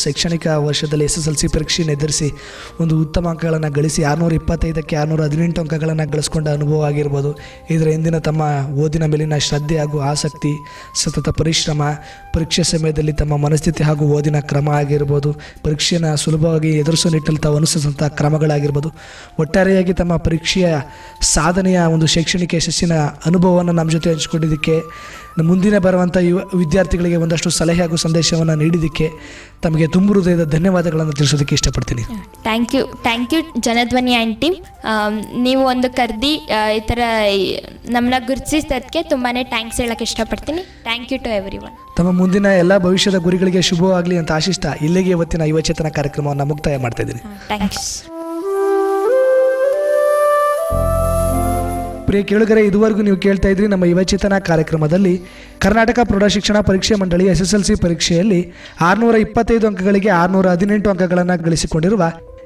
[SPEAKER 1] ಶೈಕ್ಷಣಿಕ ವರ್ಷದಲ್ಲಿ ಎಸ್ ಎಸ್ ಎಲ್ ಸಿ ಪರೀಕ್ಷೆಯನ್ನು ಎದುರಿಸಿ ಒಂದು ಉತ್ತಮ ಅಂಕಗಳನ್ನು ಗಳಿಸಿ ಆರುನೂರ ಇಪ್ಪತ್ತೈದಕ್ಕೆ ಆರುನೂರ ಹದಿನೆಂಟು ಅಂಕಗಳನ್ನು ಗಳಿಸ್ಕೊಂಡ ಅನುಭವ ಆಗಿರ್ಬೋದು. ಇದರ ಹಿಂದಿನ ತಮ್ಮ ಓದಿನ ಮೇಲಿನ ಶ್ರದ್ಧೆ ಹಾಗೂ ಆಸಕ್ತಿ, ಸತತ ಪರಿಶ್ರಮ, ಪರೀಕ್ಷೆ ಸಮಯದಲ್ಲಿ ತಮ್ಮ ಮನಸ್ಥಿತಿ ಹಾಗೂ ಓದಿನ ಕ್ರಮ ಆಗಿರ್ಬೋದು. ಪರೀಕ್ಷೆಯನ್ನು ಸುಲಭವಾಗಿ ಎದುರಿಸೋ ನಿಟ್ಟಲ್ಲಿ ತಾವು ಅನುಸರಿಸಿದಂಥ ಕ್ರಮಗಳಾಗಿರ್ಬೋದು. ಒಟ್ಟಾರೆಯಾಗಿ ತಮ್ಮ ಪರೀಕ್ಷೆಯ ಸಾಧನೆಯ ಒಂದು ಶೈಕ್ಷಣಿಕ ಯಶಸ್ಸಿನ ಅನುಭವವನ್ನು ನಮ್ಮ ಜೊತೆ ಹಂಚಿಕೊಂಡಿದ್ದಕ್ಕೆ ಮುಂದಿನ ಬರುವಂಥ ಯುವ ವಿದ್ಯಾರ್ಥಿಗಳಿಗೆ ಒಂದಷ್ಟು ಸಲಹೆ ಹಾಗೂ ಸಂದೇಶವನ್ನು ನೀಡಿದ್ದಕ್ಕೆ ತಮಗೆ ತುಂಬ ಹೃದಯದ ಧನ್ಯವಾದಗಳನ್ನು ತಿಳಿಸೋದಕ್ಕೆ ಇಷ್ಟಪಡ್ತೀನಿ.
[SPEAKER 2] Thank you thank you Janadhwani and team ನೀವು ಒಂದು ಕರ್ದಿ ಈ ಥರ ನಮ್ಮನ್ನ ಗುರುತಿಸಿದ್ದಕ್ಕೆ ತುಂಬಾ ಥ್ಯಾಂಕ್ಸ್ ಹೇಳಕ್ಕೆ ಇಷ್ಟಪಡ್ತೀನಿ. Thank you to everyone
[SPEAKER 1] ತಮ್ಮ ಮುಂದಿನ ಎಲ್ಲ ಭವಿಷ್ಯದ ಗುರಿಗಳಿಗೆ ಶುಭವಾಗಲಿ ಅಂತ ಆಶಿಸ್ತಾ ಇಲ್ಲಿಗೆ ಇವತ್ತಿನ ಯುವಚೇತನ ಕಾರ್ಯಕ್ರಮವನ್ನು ಮುಕ್ತಾಯ ಮಾಡ್ತಾ ಇದ್ದೀನಿ.
[SPEAKER 2] ಥ್ಯಾಂಕ್ಸ್
[SPEAKER 1] ಪ್ರಿಯ ಕೇಳುಗರೆ, ಇದುವರೆಗೂ ನೀವು ಕೇಳ್ತಾ ಇದ್ರಿ ನಮ್ಮ ಯುವಚೇತನ ಕಾರ್ಯಕ್ರಮದಲ್ಲಿ ಕರ್ನಾಟಕ ಪ್ರೌಢಶಿಕ್ಷಣ ಪರೀಕ್ಷೆ ಮಂಡಳಿ ಎಸ್ ಎಸ್ ಎಲ್ ಸಿ ಪರೀಕ್ಷೆಯಲ್ಲಿ ಆರುನೂರ ಇಪ್ಪತ್ತೈದು ಅಂಕಗಳಿಗೆ ಆರುನೂರ ಹದಿನೆಂಟು ಅಂಕಗಳನ್ನು ಗಳಿಸಿಕೊಂಡಿರುವ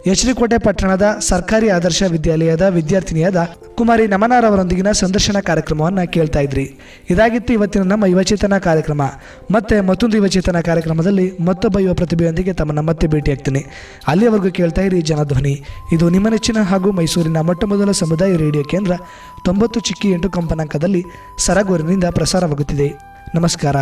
[SPEAKER 1] ಎಚ್ ಡಿ ಪಟ್ಟಣದ ಸರ್ಕಾರಿ ಆದರ್ಶ ವಿದ್ಯಾಲಯದ ವಿದ್ಯಾರ್ಥಿನಿಯಾದ ಕುಮಾರಿ ನಮನಾರ್ ಅವರೊಂದಿಗಿನ ಸಂದರ್ಶನ ಕಾರ್ಯಕ್ರಮವನ್ನು ಕೇಳ್ತಾ ಇದ್ರಿ. ಇದಾಗಿತ್ತು ಇವತ್ತಿನ ನಮ್ಮ ಯುವಚೇತನ ಕಾರ್ಯಕ್ರಮ. ಮತ್ತೆ ಮತ್ತೊಂದು ಯುವಚೇತನ ಕಾರ್ಯಕ್ರಮದಲ್ಲಿ ಮತ್ತೊಬ್ಬ ಯುವ ಪ್ರತಿಭೆಯೊಂದಿಗೆ ತಮ್ಮನ್ನು ಮತ್ತೆ ಭೇಟಿಯಾಗ್ತೀನಿ ಅಲ್ಲಿಯವರೆಗೂ ಕೇಳ್ತಾ ಇರಿ ಜನಧ್ವನಿ. ಇದು ನಿಮ್ಮ ನೆಚ್ಚಿನ ಹಾಗೂ ಮೈಸೂರಿನ ಮೊಟ್ಟ ಮೊದಲ ಸಮುದಾಯ ರೇಡಿಯೋ ಕೇಂದ್ರ ತೊಂಬತ್ತು ಚಿಕ್ಕಿ ಎಂಟು ಕಂಪನಾಂಕದಲ್ಲಿ ಸರಗೂರಿನಿಂದ ಪ್ರಸಾರವಾಗುತ್ತಿದೆ. ನಮಸ್ಕಾರ.